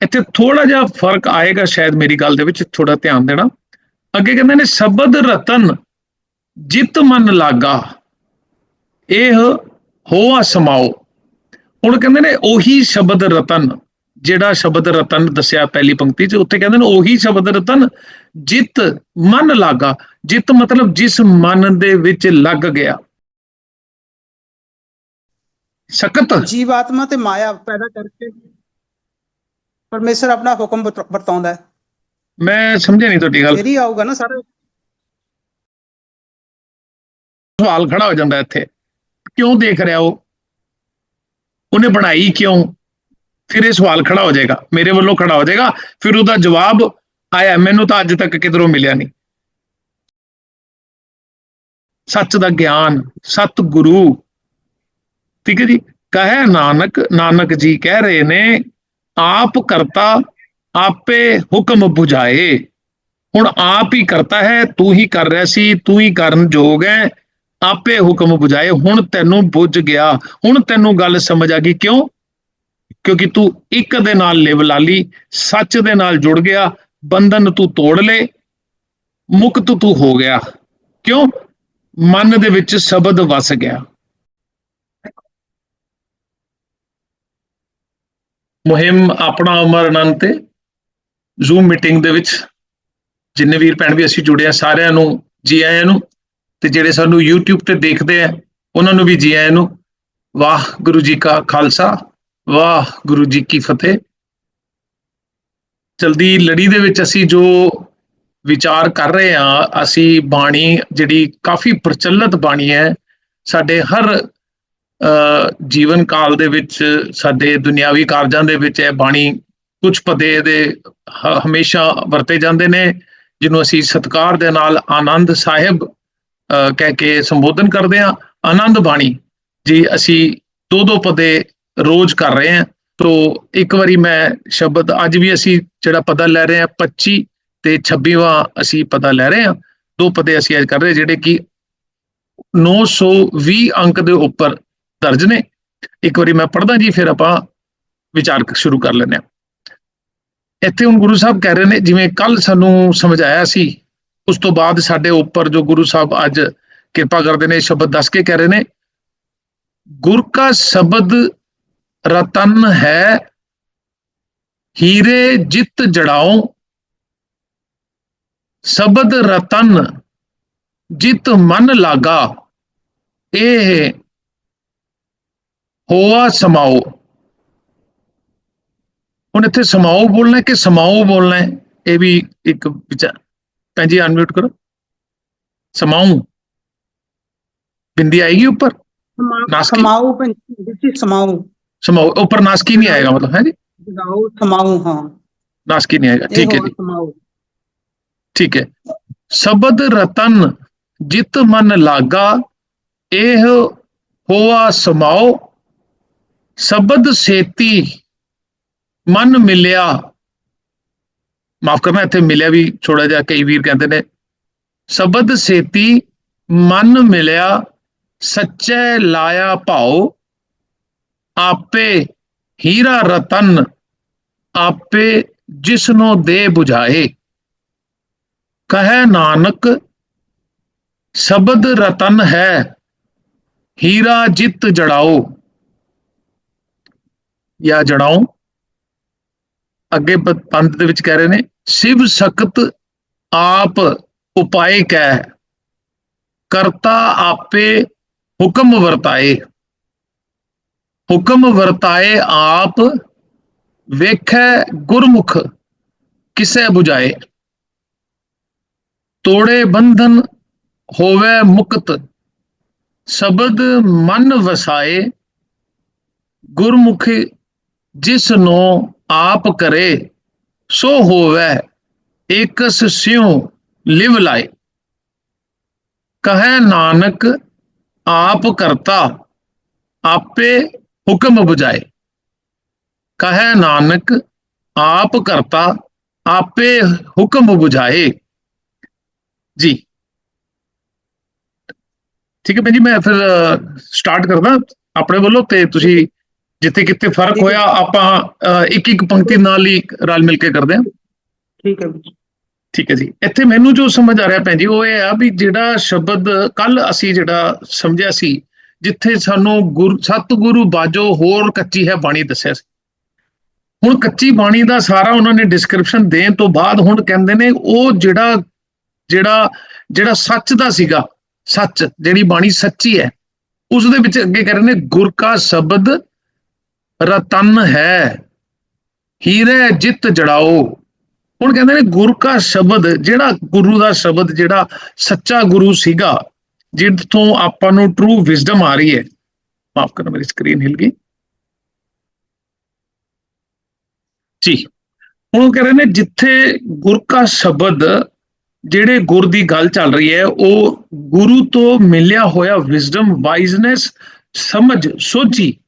ਇੱਥੇ ਥੋੜਾ ਜਿਹਾ ਫ਼ਰਕ ਆਏਗਾ ਸ਼ਾਇਦ ਮੇਰੀ ਗੱਲ ਦੇ ਵਿੱਚ ਥੋੜਾ ਧਿਆਨ ਦੇਣਾ। ਅੱਗੇ ਕਹਿੰਦੇ ਨੇ, ਸ਼ਬਦ ਰਤਨ ਜਿਤ ਮਨ ਲਾਗਾ, ਇਹ ਹੋਆ ਸਮਾਓ। ਹੁਣ ਕਹਿੰਦੇ ਨੇ, ਉਹੀ ਸ਼ਬਦ ਰਤਨ, ਜਿਹੜਾ ਸ਼ਬਦ ਰਤਨ ਦੱਸਿਆ ਪਹਿਲੀ ਪੰਕਤੀ 'ਚ, ਉੱਥੇ ਕਹਿੰਦੇ ਨੇ, ਉਹੀ ਸ਼ਬਦ ਰਤਨ ਜਿਤ ਮਨ ਲਾਗਾ। ਜਿਤ ਮਤਲਬ ਜਿਸ ਮਨ ਦੇ ਵਿੱਚ ਲੱਗ ਗਿਆ। ਸਕਤ। ਜੀਵਾਤਮਾ ਤੇ ਮਾਇਆ ਪੈਦਾ ਕਰਕੇ ਪਰਮੇਸ਼ਰ ਆਪਣਾ ਹੁਕਮ ਵਰਤ- ਵਰਤਾਉਂਦਾ ਹੈ। ਮੈਂ ਸਮਝਿਆ ਨਹੀਂ ਤੁਹਾਡੀ ਗੱਲ। ਹੀ ਆਊਗਾ ਨਾ ਸਾਰਾ। ਸਵਾਲ ਖੜਾ ਹੋ ਜਾਂਦਾ ਇੱਥੇ। ਕਿਉਂ ਦੇਖ ਰਿਹਾ ਉਹ? ਉਹਨੇ ਬਣਾਈ ਕਿਉਂ? ਫਿਰ ਇਹ ਸਵਾਲ ਖੜਾ ਹੋ ਜਾਏਗਾ। ਮੇਰੇ ਵੱਲੋਂ ਖੜਾ ਹੋ ਜਾਏਗਾ। ਫਿਰ ਉਹਦਾ ਜਵਾਬ ਆਇਆ। ਮੈਨੂੰ ਤਾਂ ਅੱਜ ਤੱਕ ਕਿਧਰੋਂ ਮਿਲਿਆ ਨਹੀਂ। ਸੱਚ ਦਾ ਗਿਆਨ ਸਤ ਗੁਰੂ ਠੀਕ ਹੈ ਜੀ? ਕਹੇ ਨਾਨਕ ਨਾਨਕ ਜੀ ਕਹਿ ਰਹੇ ਨੇ ਆਪ ਕਰਤਾ, ਆਪੇ ਹੁਕਮ 부ਝਾਏ ਹੁਣ ਆਪ ਹੀ ਕਰਤਾ ਹੈ, ਤੂੰ ਹੀ ਕਰ ਰਿਹਾ ਸੀ, ਤੂੰ ਹੀ ਕਰਨ ਯੋਗ ਹੈ। ਆਪੇ ਹੁਕਮ 부ਝਾਏ ਹੁਣ ਤੈਨੂੰ ਬੁੱਝ ਗਿਆ। ਹੁਣ ਤੈਨੂੰ ਗੱਲ ਸਮਝ ਆ ਗਈ ਕਿਉਂ? ਕਿਉਂਕਿ ਤੂੰ ਇੱਕ ਦੇ ਨਾਲ ਲਿਵ ਲਾ ਲਈ, ਸੱਚ ਦੇ ਨਾਲ ਜੁੜ ਗਿਆ, ਬੰਧਨ ਤੂੰ ਤੋੜ ਲੇ ਮੁਕਤ ਤੂੰ ਹੋ ਗਿਆ। ਕਿਉਂ? ਮਨ ਦੇ ਵਿੱਚ ਸ਼ਬਦ ਵਸ ਗਿਆ। ਮੁਹਿੰਮ ਆਪਣਾ ਉਮਰ ਅਨੰਤ ਤੇ ਜ਼ੂਮ ਮੀਟਿੰਗ ਦੇ ਵਿੱਚ ਜਿੰਨੇ ਵੀਰ ਭੈਣ ਵੀ ਅਸੀਂ ਜੁੜੇ ਆ, ਸਾਰਿਆਂ ਨੂੰ ਜੀ ਆਇਆਂ ਨੂੰ ਤੇ ਜਿਹੜੇ ਸਾਨੂੰ YouTube ਤੇ ਦੇਖਦੇ ਆ, ਉਹਨਾਂ ਨੂੰ ਵੀ ਜੀ ਆਇਆਂ ਨੂੰ। ਵਾਹ ਗੁਰੂ ਜੀ ਕਾ ਖਾਲਸਾ, ਵਾਹ ਗੁਰੂ ਜੀ ਕੀ ਫਤਿਹ। ਜਲਦੀ ਲੜੀ ਦੇ ਵਿੱਚ ਅਸੀਂ ਜੋ ਵਿਚਾਰ ਕਰ ਰਹੇ ਆ, ਅਸੀਂ ਬਾਣੀ ਜਿਹੜੀ ਕਾਫੀ ਪ੍ਰਚਲਿਤ ਬਾਣੀ ਹੈ, ਸਾਡੇ ਹਰ ਜੀਵਨ ਕਾਲ ਦੇ ਵਿੱਚ ਸਾਡੇ ਦੁਨਿਆਵੀ ਕਾਰਜਾਂ ਦੇ ਵਿੱਚ ਇਹ ਬਾਣੀ ਕੁਝ ਪਦੇ ਦੇ ਹਮੇਸ਼ਾ ਵਰਤੇ ਜਾਂਦੇ ਨੇ, ਜਿਹਨੂੰ ਅਸੀਂ ਸਤਕਾਰ ਦੇ ਨਾਲ ਆਨੰਦ ਸਾਹਿਬ ਕਹਿ ਕੇ ਸੰਬੋਧਨ ਕਰਦੇ ਹਾਂ। ਆਨੰਦ ਬਾਣੀ, ਜੀ ਅਸੀਂ ਦੋ ਦੋ ਪਦੇ ਰੋਜ਼ ਕਰ ਰਹੇ ਹਾਂ। ਤੋ ਇੱਕ ਵਾਰੀ ਮੈਂ ਸ਼ਬਦ ਅੱਜ ਵੀ ਅਸੀਂ ਜਿਹੜਾ ਪਦਾ ਲੈ ਰਹੇ ਹਾਂ 25 ਤੇ 26ਵਾਂ ਅਸੀਂ ਪਤਾ ਲੈ ਰਹੇ ਹਾਂ। ਦੋ ਪਦੇ ਅਸੀਂ ਅੱਜ ਕਰ ਰਹੇ ਜਿਹੜੇ ਕਿ 920 ਅੰਕ ਦੇ ਉੱਪਰ ਦਰਜ ਨੇ। ਇੱਕ ਵਾਰੀ ਮੈਂ ਪੜਦਾ ਜੀ, ਫਿਰ ਆਪਾਂ ਵਿਚਾਰ ਸ਼ੁਰੂ ਕਰ ਲੈਂਦੇ ਹਾਂ। ਇੱਥੇ ਹੁਣ ਗੁਰੂ ਸਾਹਿਬ ਕਹਿ ਰਹੇ ਨੇ, ਜਿਵੇਂ ਕੱਲ ਸਾਨੂੰ ਸਮਝਾਇਆ ਸੀ, ਉਸ ਤੋਂ ਬਾਅਦ ਸਾਡੇ ਉੱਪਰ ਜੋ ਗੁਰੂ ਸਾਹਿਬ ਅੱਜ ਕਿਰਪਾ ਕਰਦੇ ਨੇ, ਸ਼ਬਦ ਦੱਸ ਕੇ ਕਹਿ ਰਹੇ ਨੇ, ਗੁਰ ਕਾ ਸ਼ਬਦ ਰਤਨ ਹੈ, ਹੀਰੇ ਜਿਤ ਜੜਾਓ ਸ਼ਬਦ ਰਤਨ ਜਿਤ ਮਨ ਲਾਗਾ। ਇਹ ਹੋਆ ਸਮਾਓ। ਹੁਣ ਇੱਥੇ ਸਮਾਓ ਬੋਲਣਾ ਹੈ ਕਿ ਸਮਾਓ ਬੋਲਣਾ ਹੈ? ਇਹ ਵੀ ਇੱਕ ਵਿਚਾਰ ਭੈਣ ਜੀ ਅਨਮਿਊਟ ਕਰੋ। ਸਮਾਉ ਬਿੰਦੀ ਆਏਗੀ ਉੱਪਰ? ਨਾਸਕੀ? ਸਮਾਉ ਪੰਛੀ ਸਮਾਉ ਸਮਾਉ ਉੱਪਰ ਨਾਸਕੀ ਨਹੀਂ ਆਏਗਾ ਮਤਲਬ ਹੈ ਜੀ? ਜਗਾਉ ਸਮਾਉ ਹਾਂ। ਨਾਸਕੀ ਨਹੀਂ ਆਏਗਾ ਇਹ ਠੀਕ ਹੈ ਹੋਆ ਜੀ। ਸਮਾਉ ਠੀਕ ਹੈ। ਸ਼ਬਦ ਰਤਨ ਜਿਤ ਮਨ ਲਾਗਾ ਇਹ ਹੋਆ ਸਮਾਓ। ਸ਼ਬਦ ਸੇਤੀ ਮਨ ਮਿਲਿਆ। ਮਾਫ ਕਰਨਾ, ਇੱਥੇ ਮਿਲਿਆ ਵੀ ਥੋੜਾ ਜਿਹਾ ਕਈ ਵੀਰ ਕਹਿੰਦੇ ਨੇ। ਸ਼ਬਦ ਸੇਤੀ ਮਨ ਮਿਲਿਆ, ਸੱਚੇ ਲਾਇਆ ਭਾਉ, ਆਪੇ ਹੀਰਾ ਰਤਨ, ਆਪੇ ਜਿਸ ਨੂੰ ਦੇ 부ਝਾਏ ਕਹੈ ਨਾਨਕ, ਸ਼ਬਦ ਰਤਨ ਹੈ, ਹੀਰਾ ਜਿਤ ਜੜਾਓ। ਜਾਂ ਜੜਾਓ ਅੱਗੇ ਪ- ਪੰਥ ਦੇ ਵਿੱਚ ਕਹਿ ਰਹੇ ਨੇ, ਸਿਵ ਸਕਤ ਆਪ ਉਪਾਏ ਕਹਿ ਕਰਤਾ ਆਪੇ ਹੁਕਮ ਵਰਤਾਏ। ਹੁਕਮ ਵਰਤਾਏ ਆਪ ਵੇਖੈ ਗੁਰਮੁਖ, ਕਿਸੈ 부ਝਾਏ ਤੋੜੇ ਬੰਧਨ ਹੋਵੇ ਮੁਕਤ, ਸ਼ਬਦ ਮਨ ਵਸਾਏ, ਗੁਰਮੁਖੀ ਜਿਸ ਨੂੰ ਆਪ ਕਰੇ, ਸੋ ਹੋਵੇ ਏਕਸ ਸਿਉ ਲਿਵ ਲਾਏ। ਕਹੈ ਨਾਨਕ, ਆਪ ਕਰਤਾ, ਆਪੇ ਹੁਕਮ ਬੁਝਾਏ। ਕਹੈ ਨਾਨਕ, ਆਪ ਕਰਤਾ, ਆਪੇ ਹੁਕਮ ਬੁਝਾਏ। ਜੀ। ਠੀਕ ਹੈ ਭੈਣ ਜੀ, ਮੈਂ ਫਿਰ ਸਟਾਰਟ ਕਰਦਾ ਆਪਣੇ ਵੱਲੋਂ ਤੇ ਤੁਸੀਂ ਜਿੱਥੇ ਕਿਤੇ ਫ਼ਰਕ। ਹੋਇਆ ਆਪਾਂ ਇੱਕ ਇੱਕ ਪੰਕਤੀ ਨਾਲ ਹੀ ਰਲ ਮਿਲ ਕੇ ਕਰਦੇ ਹਾਂ। ਠੀਕ ਹੈ ਜੀ। ਠੀਕ ਹੈ ਜੀ। ਇੱਥੇ ਮੈਨੂੰ ਜੋ ਸਮਝ ਆ ਰਿਹਾ ਭੈਣ ਜੀ ਉਹ ਇਹ ਆ ਵੀ ਜਿਹੜਾ ਸ਼ਬਦ ਕੱਲ ਅਸੀਂ ਜਿਹੜਾ ਸਮਝਿਆ ਸੀ ਜਿੱਥੇ ਸਾਨੂੰ ਗੁਰ ਸਤਿਗੁਰੂ ਬਾਜੋ ਹੋਰ ਕੱਚੀ ਹੈ ਬਾਣੀ ਦੱਸਿਆ ਸੀ। ਹੁਣ ਕੱਚੀ ਬਾਣੀ ਦਾ ਸਾਰਾ ਉਹਨਾਂ ਨੇ ਡਿਸਕ੍ਰਿਪਸ਼ਨ ਦੇਣ ਤੋਂ ਬਾਅਦ ਹੁਣ ਕਹਿੰਦੇ ਨੇ ਉਹ ਜਿਹੜਾ ਜਿਹੜਾ ਜਿਹੜਾ ਸੱਚ ਦਾ ਸੀਗਾ ਸੱਚ ਜਿਹੜੀ ਬਾਣੀ ਸੱਚੀ ਹੈ ਉਸ ਦੇ ਵਿੱਚ ਅੱਗੇ ਕਰ ਰਹੇ ਨੇ ਗੁਰ ਕਾ ਸ਼ਬਦ ਰਤਨ ਹੈ। ਹੀਰੇ ਜਿੱਤ ਜੜਾਓ। ਹੁਣ ਕਹਿੰਦੇ ਨੇ ਗੁਰ ਕਾ ਸ਼ਬਦ, ਜਿਹੜਾ ਗੁਰੂ ਦਾ ਸ਼ਬਦ, ਜਿਹੜਾ ਸੱਚਾ ਗੁਰੂ ਸੀਗਾ, ਜਿੱਥੋਂ ਆਪਾਂ ਨੂੰ ਟਰੂ ਵਿਜ਼ਡਮ ਆ ਰਹੀ ਹੈ। ਮਾਫ ਕਰਨਾ ਮੇਰੀ ਸਕਰੀਨ ਹਿਲ ਗਈ। ਜੀ, ਹੁਣ ਉਹ ਕਹਿ ਨੇ ਜਿੱਥੇ ਗੁਰ ਕਾ ਸ਼ਬਦ, ਜਿਹੜੇ ਗੁਰ ਦੀ ਗੱਲ ਚੱਲ ਰਹੀ ਹੈ, ਉਹ ਗੁਰੂ ਤੋਂ ਮਿਲਿਆ ਹੋਇਆ ਵਿਜ਼ਡਮ ਵਾਈਜ਼ਨੈਸ ਸਮਝ, ਸੋਝੀ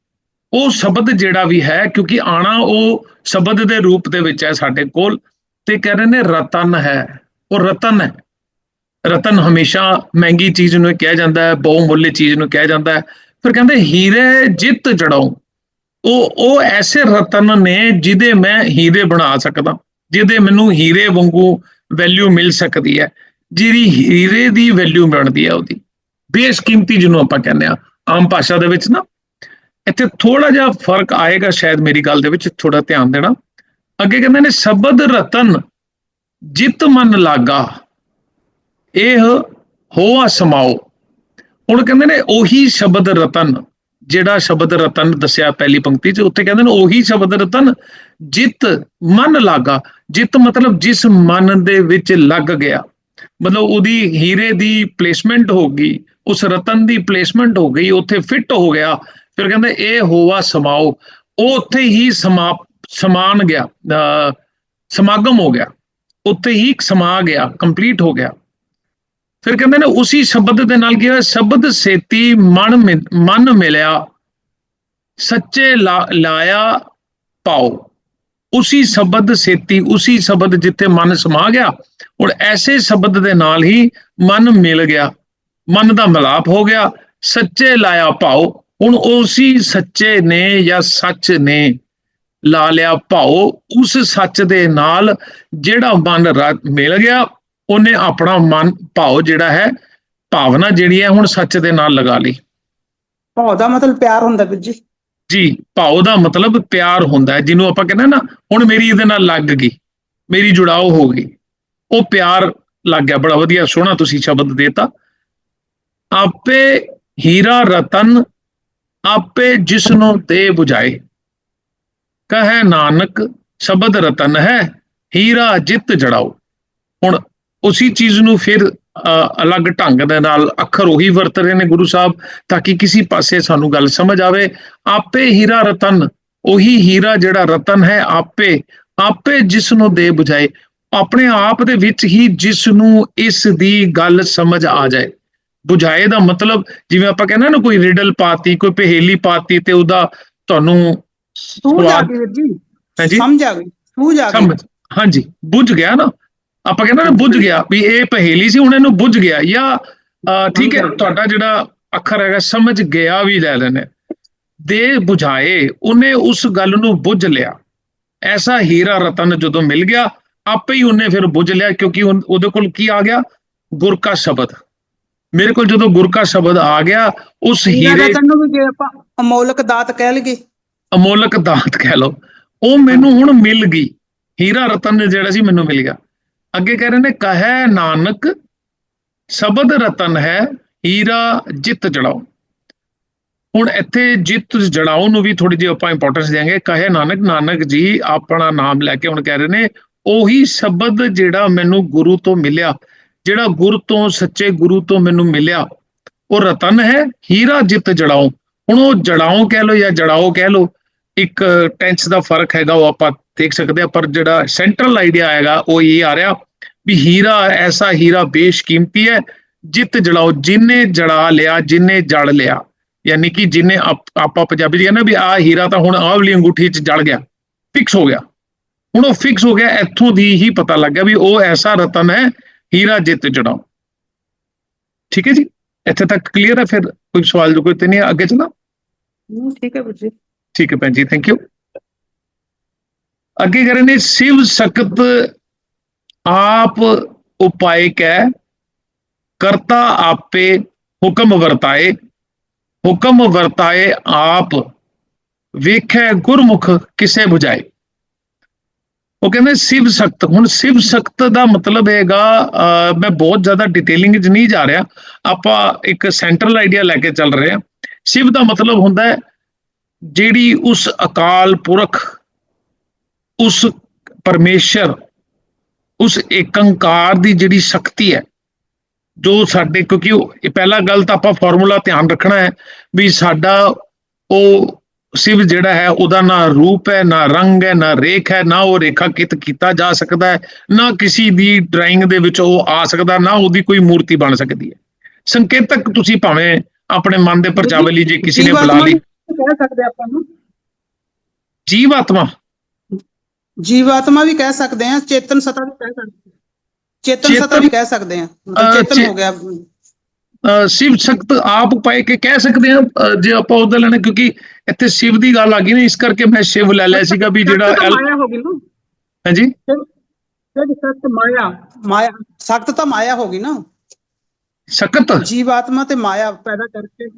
ਉਹ ਸ਼ਬਦ ਜਿਹੜਾ ਵੀ ਹੈ, ਕਿਉਂਕਿ ਆਣਾ ਉਹ ਸ਼ਬਦ ਦੇ ਰੂਪ ਦੇ ਵਿੱਚ ਹੈ ਸਾਡੇ ਕੋਲ, ਤੇ ਕਹਿ ਰਹੇ ਨੇ ਰਤਨ ਹੈ, ਉਹ ਰਤਨ ਹੈ। ਰਤਨ ਹਮੇਸ਼ਾ ਮਹਿੰਗੀ ਚੀਜ਼ ਨੂੰ ਕਿਹਾ ਜਾਂਦਾ ਹੈ ਬਹੁ ਮੁੱਲੇ ਚੀਜ਼ ਨੂੰ ਕਿਹਾ ਜਾਂਦਾ ਹੈ। ਫਿਰ ਕਹਿੰਦੇ, ਹੀਰੇ ਜਿੱਤ ਜੜਾਉ ਉਹ ਉਹ ਐਸੇ ਰਤਨ ਨੇ ਜਿਹਦੇ ਮੈਂ ਹੀਰੇ ਬਣਾ ਸਕਦਾ, ਜਿਹਦੇ ਮੈਨੂੰ ਹੀਰੇ ਵਾਂਗੂ ਵੈਲਿਊ ਮਿਲ ਸਕਦੀ ਹੈ, ਜਿਹਦੀ ਹੀਰੇ ਦੀ ਵੈਲਿਊ ਬਣਦੀ ਹੈ ਉਹਦੀ। ਬੇਸ਼ਕੀਮਤੀ ਜਿਹਨੂੰ ਆਪਾਂ ਕਹਿੰਦੇ ਆ ਆਮ ਭਾਸ਼ਾ ਦੇ ਵਿੱਚ ਨਾ। ਇੱਥੇ ਥੋੜਾ ਜਿਹਾ ਫ਼ਰਕ ਆਏਗਾ ਸ਼ਾਇਦ ਮੇਰੀ ਗੱਲ ਦੇ ਵਿੱਚ ਥੋੜਾ ਧਿਆਨ ਦੇਣਾ। ਅੱਗੇ ਕਹਿੰਦੇ ਨੇ, ਸ਼ਬਦ ਰਤਨ ਜਿਤ ਮਨ ਲਾਗਾ, ਇਹ ਹੋਆ ਸਮਾਓ। ਹੁਣ ਕਹਿੰਦੇ ਨੇ, ਉਹੀ ਸ਼ਬਦ ਰਤਨ, ਜਿਹੜਾ ਸ਼ਬਦ ਰਤਨ ਦੱਸਿਆ ਪਹਿਲੀ ਪੰਕਤੀ 'ਚ, ਉੱਥੇ ਕਹਿੰਦੇ ਨੇ, ਉਹੀ ਸ਼ਬਦ ਰਤਨ ਜਿਤ ਮਨ ਲਾਗਾ। ਜਿਤ ਮਤਲਬ ਜਿਸ ਮਨ ਦੇ ਵਿੱਚ ਲੱਗ ਗਿਆ। ਮਤਲਬ ਉਹਦੀ ਹੀਰੇ ਦੀ ਪਲੇਸਮੈਂਟ ਹੋ ਗਈ, ਉਸ ਰਤਨ ਦੀ ਪਲੇਸਮੈਂਟ ਹੋ ਗਈ, ਉੱਥੇ ਫਿੱਟ ਹੋ ਗਿਆ। ਫਿਰ ਕਹਿੰਦੇ, ਇਹ ਹੋਵਾ ਸਮਾਓ। ਉਹ ਉੱਥੇ ਹੀ ਸਮਾ, ਸਮਾਨ ਗਿਆ, ਅਹ ਸਮਾਗਮ ਹੋ ਗਿਆ। ਉੱਥੇ ਹੀ ਸਮਾ ਗਿਆ ਕੰਪਲੀਟ ਹੋ ਗਿਆ। ਫਿਰ ਕਹਿੰਦੇ ਨੇ, ਉਸੇ ਸ਼ਬਦ ਦੇ ਨਾਲ ਕੀ ਹੋਇਆ? ਸ਼ਬਦ ਸੇਤੀ ਮਨ ਮਿ- ਮਨ ਮਿਲਿਆ, ਸੱਚੇ ਲਾ- ਲਾਇਆ ਪਾਓ। ਉਸੇ ਸ਼ਬਦ ਸੇਤੀ, ਉਸੇ ਸ਼ਬਦ ਜਿੱਥੇ ਮਨ ਸਮਾ ਗਿਆ, ਹੁਣ ਐਸੇ ਸ਼ਬਦ ਦੇ ਨਾਲ ਹੀ ਮਨ ਮਿਲ ਗਿਆ। ਮਨ ਦਾ ਮਿਲਾਪ ਹੋ ਗਿਆ, ਸੱਚੇ ਲਾਇਆ ਭਾਉ ਹੁਣ ਉਸੇ ਸੱਚੇ ਨੇ ਜਾਂ ਸੱਚ ਨੇ ਲਾ ਲਿਆ ਭਾਉ ਉਸ ਸੱਚ ਦੇ ਨਾਲ ਜਿਹੜਾ ਮਨ ਮਿਲ ਗਿਆ ਉਹਨੇ ਆਪਣਾ ਮਨ ਭਾਉ ਜਿਹੜਾ ਹੈ ਭਾਵਨਾ ਜਿਹੜੀ ਹੈ ਹੁਣ ਸੱਚ ਦੇ ਨਾਲ ਲਗਾ ਲਈ। ਭਾਵ ਦਾ ਮਤਲਬ ਪਿਆਰ ਹੁੰਦਾ ਵੀਰ ਜੀ। ਜੀ ਭਾਉ ਦਾ ਮਤਲਬ ਪਿਆਰ ਹੁੰਦਾ ਹੈ ਜਿਹਨੂੰ ਆਪਾਂ ਕਹਿੰਦੇ ਨਾ ਹੁਣ ਮੇਰੀ ਇਹਦੇ ਨਾਲ ਲੱਗ ਗਈ ਮੇਰੀ ਜੁੜਾਓ ਹੋ ਗਈ। ਉਹ ਪਿਆਰ ਲੱਗ ਗਿਆ ਬੜਾ ਵਧੀਆ ਸੋਹਣਾ ਤੁਸੀਂ ਸ਼ਬਦ ਦੇਤਾ। ਆਪੇ ਹੀਰਾ ਰਤਨ ਆਪੇ ਜਿਸ ਨੂੰ ਦੇ 부ਝਾਏ ਕਹੈ ਨਾਨਕ ਸ਼ਬਦ ਰਤਨ ਹੈ ਹੀਰਾ ਜਿੱਤ ਜੜਾਓ। ਹੁਣ ਉਸੇ ਚੀਜ਼ ਨੂੰ ਫਿਰ ਅ, ਅਲੱਗ ਢੰਗ ਦੇ ਨਾਲ ਅੱਖਰ ਉਹੀ ਵਰਤ ਰਹੇ ਨੇ ਗੁਰੂ ਸਾਹਿਬ ਤਾਂ ਕਿ ਕਿਸੇ ਪਾਸੇ ਸਾਨੂੰ ਗੱਲ ਸਮਝ ਆਵੇ। ਆਪੇ ਹੀਰਾ ਰਤਨ ਉਹੀ ਹੀਰਾ ਜਿਹੜਾ ਰਤਨ ਹੈ ਆਪੇ ਆਪੇ ਜਿਸ ਨੂੰ ਦੇ 부ਝਾਏ ਆਪਣੇ ਆਪ ਦੇ ਵਿੱਚ ਹੀ ਜਿਸ ਨੂੰ ਇਸ ਦੀ ਗੱਲ ਸਮਝ ਆ ਜਾਏ। 부ਝਾਏ ਦਾ ਮਤਲਬ ਜਿਵੇਂ ਆਪਾਂ ਕਹਿੰਦੇ ਨਾ ਕੋਈ ਰਿਡਲ ਪਾਤੀ ਕੋਈ ਪਹੇਲੀ ਪਾਤੀ ਤੇ ਉਹਦਾ ਤੁਹਾਨੂੰ ਸੂਝ ਆ ਗਈ ਜੀ। ਹਾਂਜੀ? ਸਮਝ ਆ ਗਈ। ਸੂਝ ਆ ਗਈ। ਸਮਝ। ਹਾਂਜੀ ਬੁੱਝ ਗਿਆ ਨਾ। ਆਪਾਂ ਕਹਿੰਦੇ ਨਾ ਬੁੱਝ ਗਿਆ ਵੀ ਇਹ ਪਹੇਲੀ ਸੀ ਹੁਣ ਇਹਨੂੰ ਬੁੱਝ ਗਿਆ। ਜਾਂ ਠੀਕ ਹੈ ਤੁਹਾਡਾ ਜਿਹੜਾ ਅੱਖਰ ਹੈਗਾ ਸਮਝ ਗਿਆ ਵੀ ਲੈ ਲੈਣੇ। ਦੇ 부ਝਾਏ ਉਹਨੇ ਉਸ ਗੱਲ ਨੂੰ ਬੁੱਝ ਲਿਆ। ਐਸਾ ਹੀਰਾ ਰਤਨ ਜਦੋਂ ਮਿਲ ਗਿਆ ਆਪੇ ਹੀ ਉਹਨੇ ਫਿਰ ਬੁੱਝ ਲਿਆ ਕਿਉਂਕਿ ਉਹਦੇ ਕੋਲ ਕੀ ਆ ਗਿਆ? ਗੁਰ ਕਾ ਸ਼ਬਦ। ਮੇਰੇ ਕੋਲ ਜਦੋਂ ਗੁਰ ਕਾ ਸ਼ਬਦ ਆ ਗਿਆ ਉਸ ਹੀਰਾ ਨੂੰ ਵੀ ਜੇ ਆਪਾਂ ਅਮੋਲਕ ਦਾਤ ਕਹਿ ਲਈਏ। ਅਮੋਲਕ ਦਾਤ ਕਹਿ ਲਓ। ਉਹ ਮੈਨੂੰ ਹੁਣ ਮਿਲ ਗਈ। ਹੀਰਾ ਰਤਨ ਜਿਹੜਾ ਸੀ ਮੈਨੂੰ ਮਿਲ ਗਿਆ। ਅੱਗੇ ਕਹਿ ਰਹੇ ਨੇ ਕਹੈ ਨਾਨਕ ਸ਼ਬਦ ਰਤਨ ਹੈ ਹੀਰਾ ਜਿੱਤ ਜੜਾਓ। ਹੁਣ ਇੱਥੇ ਜਿੱਤ ਜੜਾਓ ਨੂੰ ਵੀ ਥੋੜੀ ਜਿਹੀ ਆਪਾਂ ਇੰਪੋਰਟੈਂਸ ਦੇਾਂਗੇ ਕਹੇ ਨਾਨਕ ਨਾਨਕ ਜੀ ਆਪਣਾ ਨਾਮ ਲੈ ਕੇ ਹੁਣ ਕਹਿ ਰਹੇ ਨੇ ਉਹੀ ਸ਼ਬਦ ਜਿਹੜਾ ਮੈਨੂੰ ਗੁਰੂ ਤੋਂ ਮਿਲਿਆ। ਜਿਹੜਾ ਗੁਰ ਤੋਂ, ਸੱਚੇ ਗੁਰੂ ਤੋਂ ਮੈਨੂੰ ਮਿਲਿਆ, ਉਹ ਰਤਨ ਹੈ, ਹੀਰਾ ਜਿੱਤ ਜੜਾਓ ਹੁਣ ਉਹ ਜੜਾਓ ਕਹਿ ਲੋ ਜਾਂ ਜੜਾਓ ਕਹਿ ਲੋ ਇੱਕ ਟੈਂਸ ਦਾ ਫ਼ਰਕ ਹੈਗਾ, ਉਹ ਆਪਾਂ ਦੇਖ ਸਕਦੇ ਆ ਪਰ ਜਿਹੜਾ ਸੈਂਟਰਲ ਆਈਡੀਆ ਆਏਗਾ ਉਹ ਇਹ ਆ ਰਿਹਾ ਵੀ ਹੀਰਾ, ਐਸਾ ਹੀਰਾ ਬੇਸ਼ਕੀਮਤੀ ਹੈ, ਜਿੱਤ ਜੜਾਓ ਜਿਨੇ ਜੜਾ ਲਿਆ, ਜਿਨੇ ਜੜ ਲਿਆ। ਯਾਨੀ ਕਿ ਜਿਨੇ ਆਪ- ਆਪਾਂ ਪੰਜਾਬੀ ਚ ਕਹਿੰਦੇ ਵੀ ਆ ਹੀਰਾ ਤਾਂ ਹੁਣ ਆਹ ਵਾਲੀ ਅੰਗੂਠੀ ਚ ਜੜ ਗਿਆ ਫਿਕਸ ਹੋ ਗਿਆ। ਹੁਣ ਉਹ ਫਿਕਸ ਹੋ ਗਿਆ, ਇੱਥੋਂ ਦੀ ਹੀ ਪਤਾ ਲੱਗ ਗਿਆ ਵੀ ਉਹ ਐਸਾ ਰਤਨ ਹੈ ਹੀਰਾ ਜਿੱਤ ਚੜਾਓ। ਠੀਕ ਹੈ ਜੀ? ਇੱਥੇ ਤੱਕ ਕਲੀਅਰ ਹੈ? ਫਿਰ ਕੋਈ ਸਵਾਲ ਜੋ ਕੋਈ ਤੇ ਨਹੀਂ ਅੱਗੇ ਚਲਾ। ਠੀਕ ਹੈ ਬੁੱਜੀ ਠੀਕ ਹੈ ਭੈਣ ਜੀ ਥੈਂਕ ਯੂ ਅੱਗੇ ਕਰੇ ਨੇ ਸਿਵ ਸਕਤ ਆਪ ਉਪਾਇ ਕੈ ਕਰਤਾ ਆਪੇ ਹੁਕਮ ਵਰਤਾਏ। ਹੁਕਮ ਵਰਤਾਏ ਆਪ ਵੇਖੈ ਗੁਰਮੁਖ ਕਿਸੇ 부ਝਾਏ ਉਹ ਕਹਿੰਦੇ ਸਿਵ ਸਖਤ, ਹੁਣ ਸਿਵ ਸਖਤ ਦਾ ਮਤਲਬ ਹੈਗਾ ਮੈਂ ਬਹੁਤ ਜ਼ਿਆਦਾ ਡਿਟੇਲਿੰਗ 'ਚ ਨਹੀਂ ਜਾ ਰਿਹਾ। ਆਪਾਂ ਇੱਕ ਸੈਂਟਰਲ ਆਈਡੀਆ ਲੈ ਕੇ ਚੱਲ ਰਹੇ ਹਾਂ। ਸਿਵ ਦਾ ਮਤਲਬ ਹੁੰਦਾ ਹੈ, ਜਿਹੜੀ ਉਸ ਅਕਾਲ ਪੁਰਖ, ਉਸ ਪਰਮੇਸ਼ਰ, ਉਸ ਏਕੰਕਾਰ ਦੀ ਜਿਹੜੀ ਸ਼ਕਤੀ ਹੈ, ਜੋ ਸਾਡੇ, ਕਿਉਂਕਿ ਉਹ- ਇਹ ਪਹਿਲਾ ਗੱਲ ਤਾਂ ਆਪਾਂ ਫਾਰਮੂਲਾ ਧਿਆਨ ਰੱਖਣਾ ਹੈ, ਵੀ ਸਾਡਾ ਉਹ ਸਿਵ ਜਿਹੜਾ ਹੈ ਉਹਦਾ ਨਾ ਰੂਪ ਹੈ ਨਾ ਰੰਗ ਹੈ ਨਾ ਰੇਖ ਹੈ ਨਾ ਉਹ ਰੇਖਾ ਕਿਤ ਕੀਤਾ ਜਾ ਸਕਦਾ ਹੈ ਨਾ ਕਿਸੇ ਦੀ ਡਰਾਇੰਗ ਦੇ ਵਿੱਚ ਉਹ ਆ ਸਕਦਾ ਨਾ ਉਹਦੀ ਕੋਈ ਮੂਰਤੀ ਬਣ ਸਕਦੀ ਹੈ। ਸੰਕੇਤਕ ਤੁਸੀਂ ਭਾਵੇਂ ਆਪਣੇ ਮਨ ਦੇ ਪਰਚਾਵੇ ਲਈ ਜੇ ਕਿਸੇ ਨੇ ਬੁਲਾ ਲਈ। ਕਹਿ ਸਕਦੇ ਆਪਾਂ ਨੂੰ। ਜੀਵ ਆਤਮਾ ਜੀਵਾਤਮਾ ਵੀ ਕਹਿ ਸਕਦੇ ਆ ਚੇਤਨ ਸਤਾ ਵੀ ਕਹਿ ਸਕਦੇ ਚੇਤਨ ਸਤਾ ਵੀ ਕਹਿ ਸਕਦੇ ਆ ਚੇਤਨ ਹੋ ਗਿਆ। ਸ਼ਿਵ ਸ਼ਕਤ ਆਪ ਪਾਏ ਕੇ ਕਹਿ ਸਕਦੇ ਆ ਜੇ ਆਪਾਂ ਉਹਦਾ ਲੈਣਾ ਕਿਉਂਕਿ ਇੱਥੇ ਸ਼ਿਵ ਦੀ ਗੱਲ ਆ ਗਈ ਨਾ ਇਸ ਕਰਕੇ ਮੈਂ ਸ਼ਿਵ ਲੈ ਲਿਆ ਸੀਗਾ ਵੀ ਜਿਹੜਾ ਮਾਇਆ ਹੋ ਗਈ ਨਾ। ਹਾਂਜੀ? ਜਿਹੜੀ ਸਖਤ ਮਾਇਆ ਮਾਇਆ ਸਖਤ ਤਾਂ ਮਾਇਆ ਹੋ ਗਈ ਨਾ। ਸ਼ਕਤ? ਜੀਵਾਤਮਾ ਤੇ ਮਾਇਆ ਪੈਦਾ ਕਰਕੇ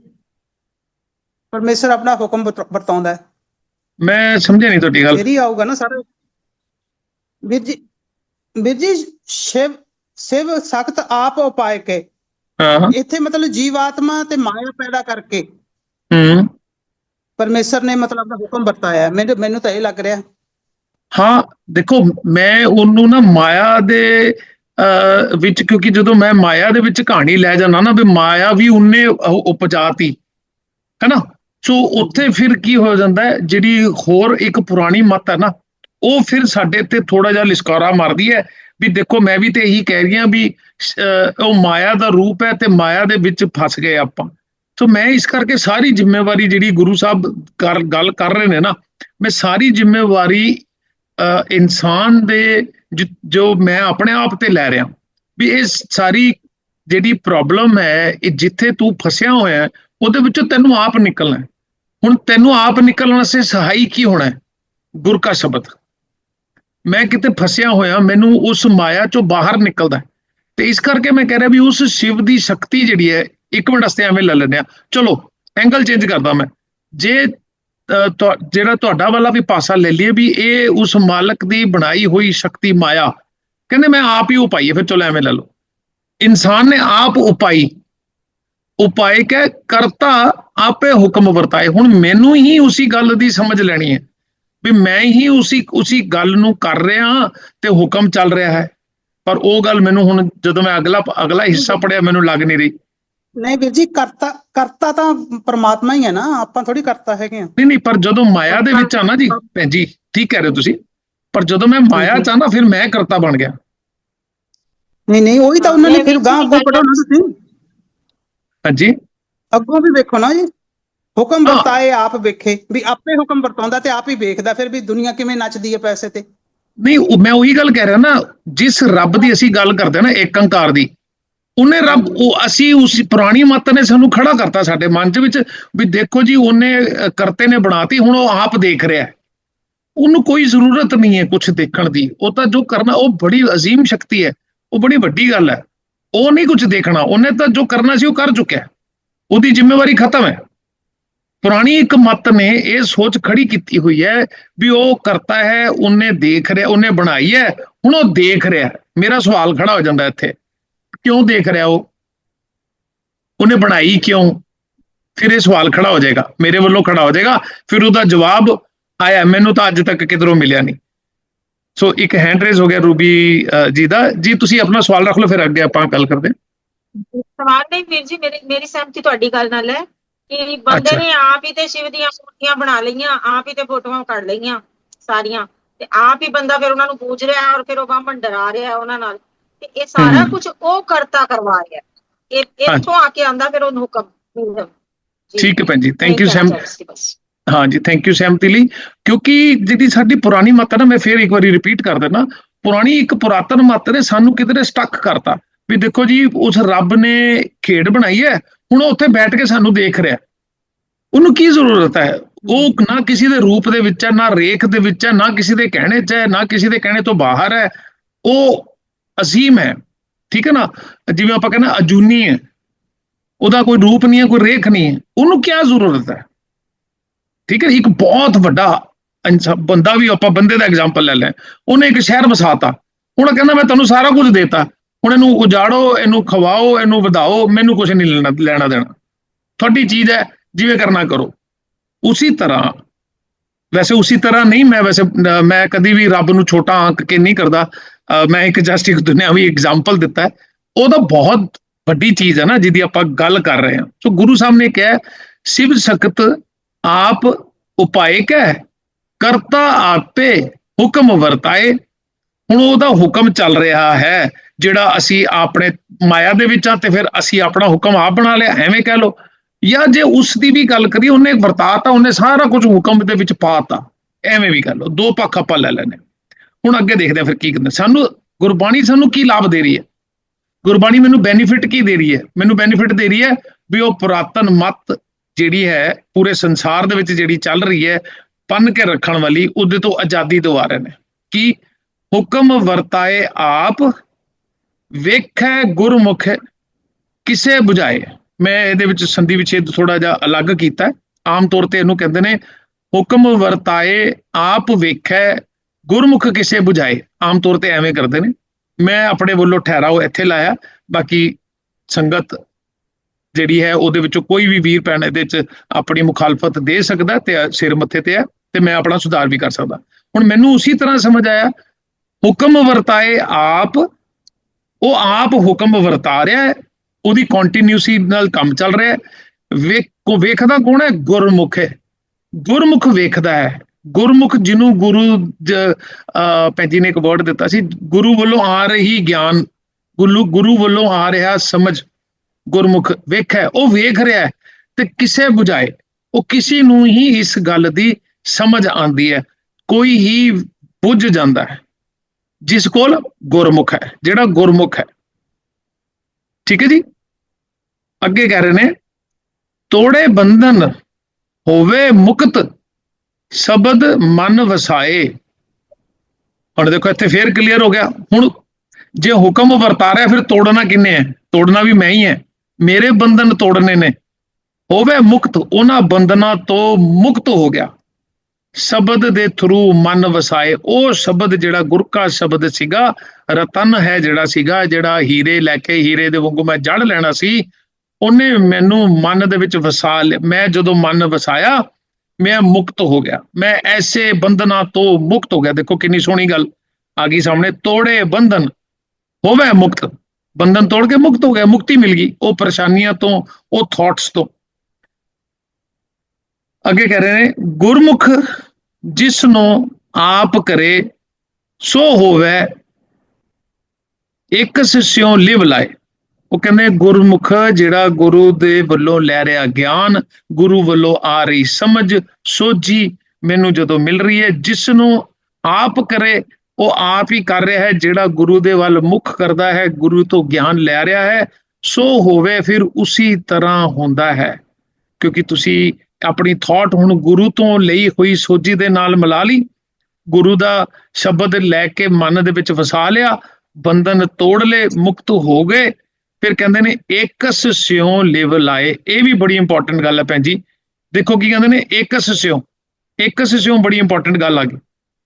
ਪਰਮੇਸ਼ਰ ਆਪਣਾ ਹੁਕਮ ਵਰਤ- ਵਰਤਾਉਂਦਾ ਹੈ। ਮੈਂ ਸਮਝਿਆ ਨਹੀਂ ਤੁਹਾਡੀ ਗੱਲ। ਹੀ ਆਊਗਾ ਨਾ ਸਾਰਾ। ਵੀਰ ਜੀ ਵੀਰ ਜੀ ਸ਼ਿਵ ਸਿਵ ਸਖਤ ਆਪ ਉਪਾਇ ਕੇ ਇੱਥੇ ਮਤਲਬ ਜੀਵਾਤਮਾ ਤੇ ਮਾਇਆ ਪੈਦਾ ਕਰਕੇ ਹੂੰ। ਪਰਮੇਸ਼ਰ ਨੇ ਮਤਲਬ ਆਪਣਾ ਹੁਕਮ ਵਰਤਾਇਆ। ਮੈਨੂੰ ਮੈਨੂੰ ਤਾਂ ਇਹ ਲੱਗ ਰਿਹਾ। ਹਾਂ ਦੇਖੋ ਮੈਂ ਉਹਨੂੰ ਨਾ ਮਾਇਆ ਦੇ ਵਿੱਚ ਕਿਉਂਕਿ ਜਦੋਂ ਮੈਂ ਮਾਇਆ ਦੇ ਵਿੱਚ ਕਹਾਣੀ ਲੈ ਜਾਣਾ ਨਾ ਵੀ ਮਾਇਆ ਵੀ ਉਹਨੇ ਉਹ ਉਪਜਾਤੀ। ਹੈਨਾ? ਸੋ ਉੱਥੇ ਫਿਰ ਕੀ ਹੋ ਜਾਂਦਾ ਜਿਹੜੀ ਹੋਰ ਇੱਕ ਪੁਰਾਣੀ ਮਤ ਹੈ ਨਾ ਉਹ ਫਿਰ ਸਾਡੇ ਤੇ ਥੋੜਾ ਜਿਹਾ ਲਿਸ਼ਕਾਰਾ ਮਾਰਦੀ ਹੈ। ਵੀ ਦੇਖੋ ਮੈਂ ਵੀ ਤੇ ਇਹੀ ਕਹਿ ਰਹੀ ਹਾਂ ਵੀ ਉਹ ਮਾਇਆ ਦਾ ਰੂਪ ਹੈ ਤੇ ਮਾਇਆ ਦੇ ਵਿੱਚ ਫਸ ਗਏ ਆਪਾਂ। ਸੋ ਮੈਂ ਇਸ ਕਰਕੇ ਸਾਰੀ ਜ਼ਿੰਮੇਵਾਰੀ ਜਿਹੜੀ ਗੁਰੂ ਸਾਹਿਬ ਕਰ ਗੱਲ ਕਰ ਰਹੇ ਨੇ ਨਾ ਮੈਂ ਸਾਰੀ ਜ਼ਿੰਮੇਵਾਰੀ ਅ, ਇਨਸਾਨ ਦੇ ਜੋ ਮੈਂ ਆਪਣੇ ਆਪ ਤੇ ਲੈ ਰਿਹਾ। ਵੀ ਇਹ ਸਾਰੀ ਜਿਹੜੀ ਪ੍ਰੋਬਲਮ ਹੈ ਇਹ ਜਿੱਥੇ ਤੂੰ ਫਸਿਆ ਹੋਇਆ ਉਹਦੇ ਵਿੱਚੋਂ ਤੈਨੂੰ ਆਪ ਨਿਕਲਣਾ ਹੈ। ਹੁਣ ਤੈਨੂੰ ਆਪ ਨਿਕਲਣ ਵਾਸਤੇ ਸਹਾਈ ਕੀ ਹੋਣਾ ਹੈ? ਗੁਰ ਕਾ ਸ਼ਬਦ। ਮੈਂ ਕਿਤੇ ਫਸਿਆ ਹੋਇਆ ਮੈਨੂੰ ਉਸ ਮਾਇਆ ਚੋਂ ਬਾਹਰ ਨਿਕਲਦਾ ਹੈ। ਤੇ ਇਸ ਕਰਕੇ ਮੈਂ ਕਹਿ ਰਿਹਾ ਵੀ ਉਸ ਸ਼ਿਵ ਦੀ ਸ਼ਕਤੀ ਜਿਹੜੀ ਹੈ ਇੱਕ ਮਿੰਟ ਵਾਸਤੇ ਐਵੇਂ ਲੈ ਲੈਂਦੇ ਆ ਚਲੋ ਐਂਗਲ ਚੇਂਜ ਕਰਦਾ ਮੈਂ। ਜੇ ਅ, ਜਿਹੜਾ ਤੁਹਾਡਾ ਵਾਲਾ ਵੀ ਪਾਸਾ ਲੈ ਲਈਏ ਵੀ ਇਹ ਉਸ ਮਾਲਕ ਦੀ ਬਣਾਈ ਹੋਈ ਸ਼ਕਤੀ ਮਾਇਆ। ਕਹਿੰਦੇ ਮੈਂ ਆਪ ਹੀ ਉਪਾਈ ਹੈ ਫਿਰ ਚਲੋ ਐਵੇਂ ਲੈ ਲਓ। ਇਨਸਾਨ ਨੇ ਆਪ ਉਪਾਈ। ਉਪਾਏ ਕੇ ਕਰਤਾ ਆਪੇ ਹੁਕਮ ਵਰਤਾਏ। ਹੁਣ ਮੈਨੂੰ ਹੀ ਉਸੇ ਗੱਲ ਦੀ ਸਮਝ ਲੈਣੀ ਹੈ। ਵੀ ਮੈਂ ਹੀ ਉਸੇ ਉਸੇ ਗੱਲ ਨੂੰ ਕਰ ਰਿਹਾ ਤੇ ਹੁਕਮ ਚੱਲ ਰਿਹਾ ਹੈ। ਪਰ ਉਹ ਗੱਲ ਮੈਨੂੰ ਹੁਣ ਜਦੋਂ ਮੈਂ ਅਗਲਾ ਅਗਲਾ ਹਿੱਸਾ ਪੜਿਆ ਮੈਨੂੰ ਲੱਗ ਨਹੀਂ ਰਹੀ। ਨਹੀਂ ਵੀਰ ਜੀ ਕਰਤਾ ਕਰਤਾ ਤਾਂ ਪਰਮਾਤਮਾ ਹੀ ਹੈ ਨਾ ਆਪਾਂ ਥੋੜੀ ਕਰਤਾ ਹੈਗੇ ਆ ਨਹੀਂ ਨਹੀਂ ਪਰ ਜਦੋਂ ਮਾਇਆ ਦੇ ਵਿੱਚ ਆ ਨਾ ਜੀ ਭੈਣ ਜੀ ਠੀਕ ਕਹਿ ਰਹੇ ਹੋ ਤੁਸੀਂ ਪਰ ਜਦੋਂ ਮੈਂ ਮਾਇਆ ਚ ਆ ਨਾ ਫਿਰ ਮੈਂ ਕਰਤਾ ਬਣ ਗਿਆ। ਨਹੀਂ ਨਹੀਂ ਉਹੀ ਤਾਂ ਉਹਨਾਂ ਨੇ ਫਿਰ ਗਾਂ ਅੱਗੋਂ ਪੜੋ ਨਾ ਤੁਸੀਂ ਹਾਂਜੀ ਅੱਗੋਂ ਵੀ ਵੇਖੋ ਨਾ ਜੀ ਹੁਕਮ। ਵਰਤਾਏ ਆਪ ਵੇਖੇ ਵੀ ਆਪੇ ਹੁਕਮ ਵਰਤਾਉਂਦਾ ਤੇ ਆਪ ਹੀ ਵੇਖਦਾ ਫਿਰ ਵੀ ਦੁਨੀਆ ਕਿਵੇਂ ਨੱਚਦੀ ਹੈ ਪੈਸੇ ਤੇ। ਨਹੀਂ, ਉਹ- ਮੈਂ ਉਹੀ ਗੱਲ ਕਹਿ ਰਿਹਾ ਨਾ, ਜਿਸ ਰੱਬ ਦੀ ਅਸੀਂ ਗੱਲ ਕਰਦੇ ਨਾ, ਏਕੰਕਾਰ ਦੀ, ਉਹਨੇ ਰੱਬ, ਉਹ ਅਸੀਂ ਉਸ ਪੁਰਾਣੀ ਮੱਤ ਨੇ ਸਾਨੂੰ ਖੜਾ ਕਰਤਾ ਸਾਡੇ ਮਨ ਚ ਵਿੱਚ, ਵੀ ਦੇਖੋ ਜੀ, ਉਹਨੇ ਕਰਤੇ ਨੇ ਬਣਾਤੀ, ਹੁਣ ਉਹ ਆਪ ਦੇਖ ਰਿਹਾ ਉਹਨੂੰ ਕੋਈ ਜ਼ਰੂਰਤ ਨਹੀਂ ਹੈ ਕੁਝ ਦੇਖਣ ਦੀ। ਉਹ ਤਾਂ ਜੋ ਕਰਨਾ, ਉਹ ਬੜੀ ਅਜ਼ੀਮ ਸ਼ਕਤੀ ਹੈ, ਉਹ ਬੜੀ ਵੱਡੀ ਗੱਲ ਹੈ। ਉਹ ਨਹੀਂ ਕੁਝ ਦੇਖਣਾ, ਉਹਨੇ ਤਾਂ ਜੋ ਕਰਨਾ ਸੀ, ਉਹ ਕਰ ਚੁੱਕਿਆ ਉਹਦੀ ਜ਼ਿੰਮੇਵਾਰੀ ਖਤਮ ਹੈ। ਪੁਰਾਣੀ ਇੱਕ ਮੱਤ ਨੇ ਇਹ ਸੋਚ ਖੜੀ ਕੀਤੀ ਹੋਈ ਹੈ ਵੀ ਉਹ ਕਰਤਾ ਹੈ, ਉਹਨੇ ਦੇਖ ਰਿਹਾ, ਉਹਨੇ ਬਣਾਈ ਹੈ, ਹੁਣ ਉਹ ਦੇਖ ਰਿਹਾ ਮੇਰਾ ਸਵਾਲ ਖੜਾ ਹੋ ਜਾਂਦਾ ਇੱਥੇ, ਕਿਉਂ ਦੇਖ ਰਿਹਾ ਉਹ? ਉਹਨੇ ਬਣਾਈ ਕਿਉਂ? ਫਿਰ ਇਹ ਸਵਾਲ ਖੜਾ ਹੋ ਜਾਏਗਾ, ਮੇਰੇ ਵੱਲੋਂ ਖੜਾ ਹੋ ਜਾਏਗਾ, ਫਿਰ ਉਹਦਾ ਜਵਾਬ ਆਇਆ, ਮੈਨੂੰ ਤਾਂ ਅੱਜ ਤੱਕ ਕਿਧਰੋਂ ਮਿਲਿਆ ਨਹੀਂ। ਸੋ ਇੱਕ ਹੈਂਡ ਰੇਜ਼ ਹੋ ਗਿਆ ਰੂਬੀ ਜੀ ਦਾ। ਜੀ, ਤੁਸੀਂ ਆਪਣਾ ਸਵਾਲ ਰੱਖ ਲਓ, ਫਿਰ ਅੱਗੇ ਆਪਾਂ ਗੱਲ ਕਰਦੇ ਹਾਂ। ਸਵਾਲ ਨਹੀਂ ਵੀਰ ਜੀ, ਮੇਰੀ ਮੇਰੀ ਸਹਿਮਤੀ ਤੁਹਾਡੀ ਗੱਲ ਨਾਲ ਹੈ। ਕਿ ਬੰਦੇ ਅੱਛਾ। ਨੇ ਆਪ ਹੀ ਤੇ ਸ਼ਿਵ ਦੀਆਂ ਮੂਰਤੀਆਂ ਬਣਾ ਲਈਆਂ ਆਪ ਹੀ ਤੇ ਫੋਟੋਆਂ ਕੱਢ ਲਈਆਂ ਸਾਰੀਆਂ ਤੇ ਆਪ ਹੀ ਬੰਦਾ ਫਿਰ ਉਹਨਾਂ ਨੂੰ ਪੂਜ ਰਿਹਾ ਔਰ ਫਿਰ ਉਹ ਬਾਹਮਣ ਡਰਾ ਰਿਹਾ ਉਹਨਾਂ ਨਾਲ ਤੇ ਇਹ ਸਾਰਾ ਹਮ। ਕੁਝ ਉਹ ਕਰਤਾ ਕਰਵਾ ਰਿਹਾ ਇਹ ਇੱਥੋਂ ਆ ਕੇ ਆਂਦਾ ਫਿਰ ਉਹਨੂੰ ਹੁਕਮ ਹੁਕਮ। ਜੀ। ਠੀਕ ਹੈ ਭੈਣ ਜੀ ਥੈਂਕ ਯੂ ਕਹਿਣਾ ਸੈਮ ਚਾਹ ਰਹੀ ਸੀ ਬਸ। ਹਾਂਜੀ ਥੈਂਕ ਯੂ ਸਹਿਮਤੀ ਲਈ ਕਿਉਂਕਿ ਜਿਹੜੀ ਸਾਡੀ ਪੁਰਾਣੀ ਮੱਤ ਹੈ ਨਾ ਮੈਂ ਫੇਰ ਇੱਕ ਵਾਰੀ ਰਿਪੀਟ ਕਰ ਦਿੰਦਾ ਪੁਰਾਣੀ ਇੱਕ ਪੁਰਾਤਨ ਮੱਤ ਨੇ ਸਾਨੂੰ ਕਿਧਰੇ ਸਟਕ ਕਰਤਾ ਵੀ ਦੇਖੋ ਜੀ ਉਸ ਰੱਬ ਨੇ ਖੇਡ ਬਣਾਈ ਹੈ ਹੁਣ ਉਹ ਉੱਥੇ ਬੈਠ ਕੇ ਸਾਨੂੰ ਦੇਖ ਰਿਹਾ। ਉਹਨੂੰ ਕੀ ਜ਼ਰੂਰਤ ਹੈ? ਉਹ ਨਾ ਕਿਸੇ ਦੇ ਰੂਪ ਦੇ ਵਿੱਚ ਹੈ ਨਾ ਰੇਖ ਦੇ ਵਿੱਚ ਹੈ ਨਾ ਕਿਸੇ ਦੇ ਕਹਿਣੇ 'ਚ ਹੈ ਨਾ ਕਿਸੇ ਦੇ ਕਹਿਣੇ ਤੋਂ ਬਾਹਰ ਹੈ। ਉਹ ਅਸੀਮ ਹੈ ਠੀਕ ਹੈ ਨਾ? ਜਿਵੇਂ ਆਪਾਂ ਕਹਿੰਦੇ ਅਜੂਨੀ ਹੈ। ਉਹਦਾ ਕੋਈ ਰੂਪ ਨਹੀਂ ਹੈ ਕੋਈ ਰੇਖ ਨਹੀਂ ਹੈ। ਉਹਨੂੰ ਕੀ ਜ਼ਰੂਰਤ ਹੈ? ਠੀਕ ਹੈ ਇੱਕ ਬਹੁਤ ਵੱਡਾ ਬੰਦਾ ਵੀ ਆਪਾਂ ਬੰਦੇ ਦਾ ਐਗਜ਼ਾਮਪਲ ਲੈ ਲੈ ਉਹਨੇ ਇੱਕ ਸ਼ਹਿਰ ਵਸਾਤਾ। ਹੁਣ ਕਹਿੰਦਾ ਮੈਂ ਤੁਹਾਨੂੰ ਸਾਰਾ ਕੁਝ ਦੇਤਾ। ਹੁਣ ਇਹਨੂੰ ਉਜਾੜੋ, ਇਹਨੂੰ ਖਵਾਓ, ਇਹਨੂੰ ਵਧਾਓ, ਮੈਨੂੰ ਕੁਝ ਨਹੀਂ ਲੈਣਾ ਲੈਣਾ ਦੇਣਾ। ਤੁਹਾਡੀ ਚੀਜ਼ ਹੈ, ਜਿਵੇਂ ਕਰਨਾ ਕਰੋ। ਉਸੇ ਤਰ੍ਹਾਂ, ਵੈਸੇ ਉਸੇ ਤਰ੍ਹਾਂ ਨਹੀਂ, ਮੈਂ ਵੈਸੇ ਮੈਂ ਕਦੀ ਵੀ ਰੱਬ ਨੂੰ ਛੋਟਾ ਆਂਕ ਕੇ ਨਹੀਂ ਕਰਦਾ। ਮੈਂ ਇੱਕ ਜਸਟ ਇੱਕ ਦੁਨਿਆਵੀ ਐਗਜ਼ਾਮਪਲ ਦਿੱਤਾ ਉਹ ਤਾਂ ਬਹੁਤ ਵੱਡੀ ਚੀਜ਼ ਹੈ ਨਾ, ਜਿਹਦੀ ਆਪਾਂ ਗੱਲ ਕਰ ਰਹੇ ਹਾਂ। ਸੋ ਗੁਰੂ ਸਾਹਿਬ ਨੇ ਕਿਹਾ ਸਿਵ ਸਕਤ ਆਪ ਉਪਾਏ ਕਹਿ ਕਰਤਾ ਆਪੇ ਹੁਕਮ ਵਰਤਾਏ ਹੁਣ ਉਹਦਾ ਹੁਕਮ ਚੱਲ ਰਿਹਾ ਹੈ, ਜਿਹੜਾ ਅਸੀਂ ਆਪਣੇ ਮਾਇਆ ਦੇ ਵਿੱਚ ਆ ਤੇ ਫਿਰ ਅਸੀਂ ਆਪਣਾ ਹੁਕਮ ਆਪ ਬਣਾ ਲਿਆ, ਐਵੇਂ ਕਹਿ ਲਓ। ਜਾਂ ਜੇ ਉਸ ਦੀ ਵੀ ਗੱਲ ਕਰੀਏ, ਉਹਨੇ ਵਰਤਾਤਾ ਉਹਨੇ ਸਾਰਾ ਕੁਝ ਹੁਕਮ ਦੇ ਵਿੱਚ ਪਾਤਾ ਐਵੇਂ ਵੀ ਕਹਿ ਲਓ, ਦੋ ਪੱਖ ਆਪਾਂ ਲੈ ਲੈਨੇ ਹੁਣ ਅੱਗੇ ਦੇਖਦੇ ਹਾਂ ਫਿਰ ਕੀ ਕਹਿੰਦੇ। ਸਾਨੂੰ ਗੁਰਬਾਣੀ ਸਾਨੂੰ ਕੀ ਲਾਭ ਦੇ ਰਹੀ ਹੈ? ਗੁਰਬਾਣੀ ਮੈਨੂੰ ਬੈਨੀਫਿਟ ਕੀ ਦੇ ਰਹੀ ਹੈ? ਮੈਨੂੰ ਬੈਨੀਫਿਟ ਦੇ ਰਹੀ ਹੈ ਵੀ ਉਹ ਪੁਰਾਤਨ ਮਤ ਜਿਹੜੀ ਹੈ, ਪੂਰੇ ਸੰਸਾਰ ਦੇ ਵਿੱਚ ਜਿਹੜੀ ਚੱਲ ਰਹੀ ਹੈ, ਪੰਨ ਕੇ ਰੱਖਣ ਵਾਲੀ, ਉਹਦੇ ਤੋਂ ਆਜ਼ਾਦੀ ਦਿਵਾ ਰਹੇ ਨੇ। ਕੀ? ਹੁਕਮ ਵਰਤਾਏ ਆਪ, ਵੇਖੈ ਗੁਰਮੁਖ ਕਿਸੇ 부ਝਾਏ ਮੈਂ ਇਹਦੇ ਵਿੱਚ ਸੰਧੀ ਵਿਛੇਦ ਥੋੜਾ ਜਿਹਾ ਅਲੱਗ ਕੀਤਾ। ਆਮ ਤੌਰ ਤੇ ਇਹਨੂੰ ਕਹਿੰਦੇ ਨੇ, ਹੁਕਮ ਵਰਤਾਏ ਆਪ ਵੇਖੈ ਗੁਰਮੁਖ ਕਿਸੇ 부ਝਾਏ ਆਮ ਤੌਰ ਤੇ ਐਵੇਂ ਕਰਦੇ ਨੇ। ਮੈਂ ਆਪਣੇ ਵੱਲੋਂ ਠਹਿਰਾਓ ਇੱਥੇ ਲਾਇਆ। ਬਾਕੀ ਸੰਗਤ ਜਿਹੜੀ ਹੈ, ਉਹਦੇ ਵਿੱਚੋਂ ਕੋਈ ਵੀ ਵੀਰ ਭੈਣ ਇਹਦੇ ਵਿੱਚ ਆਪਣੀ ਮੁਖਾਲਫਤ ਦੇ ਸਕਦਾ ਤੇ ਸਿਰ ਮੱਥੇ ਤੇ ਹੈ ਤੇ ਮੈਂ ਆਪਣਾ ਸੁਧਾਰ ਵੀ ਕਰ ਸਕਦਾ। ਹੁਣ ਮੈਨੂੰ ਉਸੇ ਤਰ੍ਹਾਂ ਸਮਝ ਆਇਆ ਹੁਕਮ ਵਰਤਾਏ ਆਪ, ਉਹ ਆਪ ਹੁਕਮ ਵਰਤਾ ਰਿਹਾ ਹੈ, ਉਹਦੀ ਕੰਟੀਨਿਊਸੀ ਨਾਲ ਕੰਮ ਚੱਲ ਰਿਹਾ ਹੈ। ਵੇਖ, ਕੋ ਵੇਖਦਾ ਕੌਣ ਹੈ? ਗੁਰਮੁਖ ਹੈ। ਗੁਰਮੁਖ ਵੇਖਦਾ ਹੈ। ਗੁਰਮੁਖ ਜਿਹਨੂੰ ਗੁਰੂ ਜ- ਅਹ ਪੈਂਜੀ ਨੇ ਇੱਕ ਵਰਡ ਦਿੱਤਾ ਸੀ, ਗੁਰੂ ਵੱਲੋਂ ਆ ਰਹੀ ਗਿਆਨ ਗੁਰੂ ਗੁਰੂ ਵੱਲੋਂ ਆ ਰਿਹਾ ਸਮਝ, ਗੁਰਮੁਖ ਵੇਖੈ, ਉਹ ਵੇਖ ਰਿਹਾ ਤੇ ਕਿਸੇ ਬੁਝਾਏ, ਉਹ ਕਿਸੇ ਨੂੰ ਹੀ ਇਸ ਗੱਲ ਦੀ ਸਮਝ ਆਉਂਦੀ ਹੈ। ਕੋਈ ਹੀ ਬੁੱਝ ਜਾਂਦਾ ਹੈ। ਜਿਸ ਕੋਲ ਗੁਰਮੁਖ ਹੈ, ਜਿਹੜਾ ਗੁਰਮੁਖ ਹੈ। ਠੀਕ ਹੈ ਜੀ? ਅੱਗੇ ਕਹਿ ਰਹੇ ਨੇ, ਤੋੜੇ ਬੰਧਨ ਹੋਵੇ ਮੁਕਤ, ਸ਼ਬਦ ਮਨ ਵਸਾਏ। ਹੁਣ ਦੇਖੋ, ਇੱਥੇ ਫੇਰ ਕਲੀਅਰ ਹੋ ਗਿਆ। ਹੁਣ ਜੇ ਹੁਕਮ ਵਰਤਾ ਰਿਹਾ, ਫਿਰ ਤੋੜਨਾ ਕਿੰਨੇ ਹੈ? ਤੋੜਨਾ ਵੀ ਮੈਂ ਹੀ ਹੈ। ਮੇਰੇ ਬੰਧਨ ਤੋੜਨੇ ਨੇ। ਹੋਵੇ ਮੁਕਤ, ਉਹਨਾਂ ਬੰਧਨਾਂ ਤੋਂ ਮੁਕਤ ਹੋ ਗਿਆ। ਸ਼ਬਦ ਦੇ ਥਰੂ ਮਨ ਵਸਾਏ। ਉਹ ਸ਼ਬਦ ਜਿਹੜਾ ਗੁਰਕਾ ਸ਼ਬਦ ਸੀਗਾ, ਰਤਨ ਹੈ ਜਿਹੜਾ ਸੀਗਾ, ਜਿਹੜਾ ਹੀਰੇ ਲੈ ਕੇ ਹੀਰੇ ਦੇ ਵਾਂਗੂ ਮੈਂ ਜੜ ਲੈਣਾ ਸੀ, ਉਹਨੇ ਮੈਨੂੰ ਮਨ ਦੇ ਵਿੱਚ ਵਸਾ ਲਿਆ। ਮੈਂ ਜਦੋਂ ਮਨ ਵਸਾਇਆ, ਮੈਂ ਮੁਕਤ ਹੋ ਗਿਆ। ਮੈਂ ਐਸੇ ਬੰਧਨਾਂ ਤੋਂ ਮੁਕਤ ਹੋ ਗਿਆ। ਦੇਖੋ ਕਿੰਨੀ ਸੋਹਣੀ ਗੱਲ ਆ ਗਈ ਸਾਹਮਣੇ। ਤੋੜੇ ਬੰਧਨ, ਹੋਵੇ ਮੁਕਤ। ਬੰਧਨ ਤੋੜ ਕੇ ਮੁਕਤ ਹੋ ਗਿਆ, ਮੁਕਤੀ ਮਿਲ ਗਈ। ਉਹ ਪਰੇਸ਼ਾਨੀਆਂ ਤੋਂ, ਉਹ ਥਾਟਸ ਤੋਂ। ਅੱਗੇ ਕਹਿ ਰਹੇ ਨੇ, ਗੁਰਮੁਖ ਜਿਸ ਨੂੰ ਆਪ ਕਰੇ, ਸੋ ਹੋਵੇ ਇੱਕ ਸਿਸਿਓ ਲਿਵ ਲਾਏ। ਉਹ ਕਹਿੰਦੇ, ਗੁਰਮੁਖ ਜਿਹੜਾ ਗੁਰੂ ਦੇ ਵੱਲੋਂ ਲੈ ਰਿਹਾ ਗਿਆਨ, ਗੁਰੂ ਵੱਲੋਂ ਆ ਰਹੀ ਸਮਝ, ਸੋਝੀ ਮੈਨੂੰ ਜਦੋਂ ਮਿਲ ਰਹੀ ਹੈ ਜਿਸ ਨੂੰ ਆਪ ਕਰੇ, ਉਹ ਆਪ ਹੀ ਕਰ ਰਿਹਾ ਹੈ, ਜਿਹੜਾ ਗੁਰੂ ਦੇ ਵੱਲ ਮੁਖ ਕਰਦਾ ਹੈ, ਗੁਰੂ ਤੋਂ ਗਿਆਨ ਲੈ ਰਿਹਾ ਹੈ, ਸੋ ਹੋਵੇ ਫਿਰ ਉਸੇ ਤਰ੍ਹਾਂ ਹੁੰਦਾ ਹੈ। ਕਿਉਂਕਿ ਤੁਸੀਂ ਆਪਣੀ ਥਾਟ ਹੁਣ ਗੁਰੂ ਤੋਂ ਲਈ ਹੋਈ ਸੋਝੀ ਦੇ ਨਾਲ ਮਿਲਾ ਲਈ। ਗੁਰੂ ਦਾ ਸ਼ਬਦ ਲੈ ਕੇ ਮਨ ਦੇ ਵਿੱਚ ਵਸਾ ਲਿਆ, ਬੰਧਨ ਤੋੜ ਲਏ, ਮੁਕਤ ਹੋ ਗਏ। ਫਿਰ ਕਹਿੰਦੇ ਨੇ, ਏਕਸ ਸਿਉ ਲਿਵ ਲਾਏ। ਇਹ ਵੀ ਬੜੀ ਇੰਪੋਰਟੈਂਟ ਗੱਲ ਹੈ ਭੈਣ ਜੀ ਦੇਖੋ ਕੀ ਕਹਿੰਦੇ ਨੇ, ਏਕਸ ਸਿਉ। ਏਕਸ ਸਿਉ ਬੜੀ ਇੰਪੋਰਟੈਂਟ ਗੱਲ ਆ ਗਈ।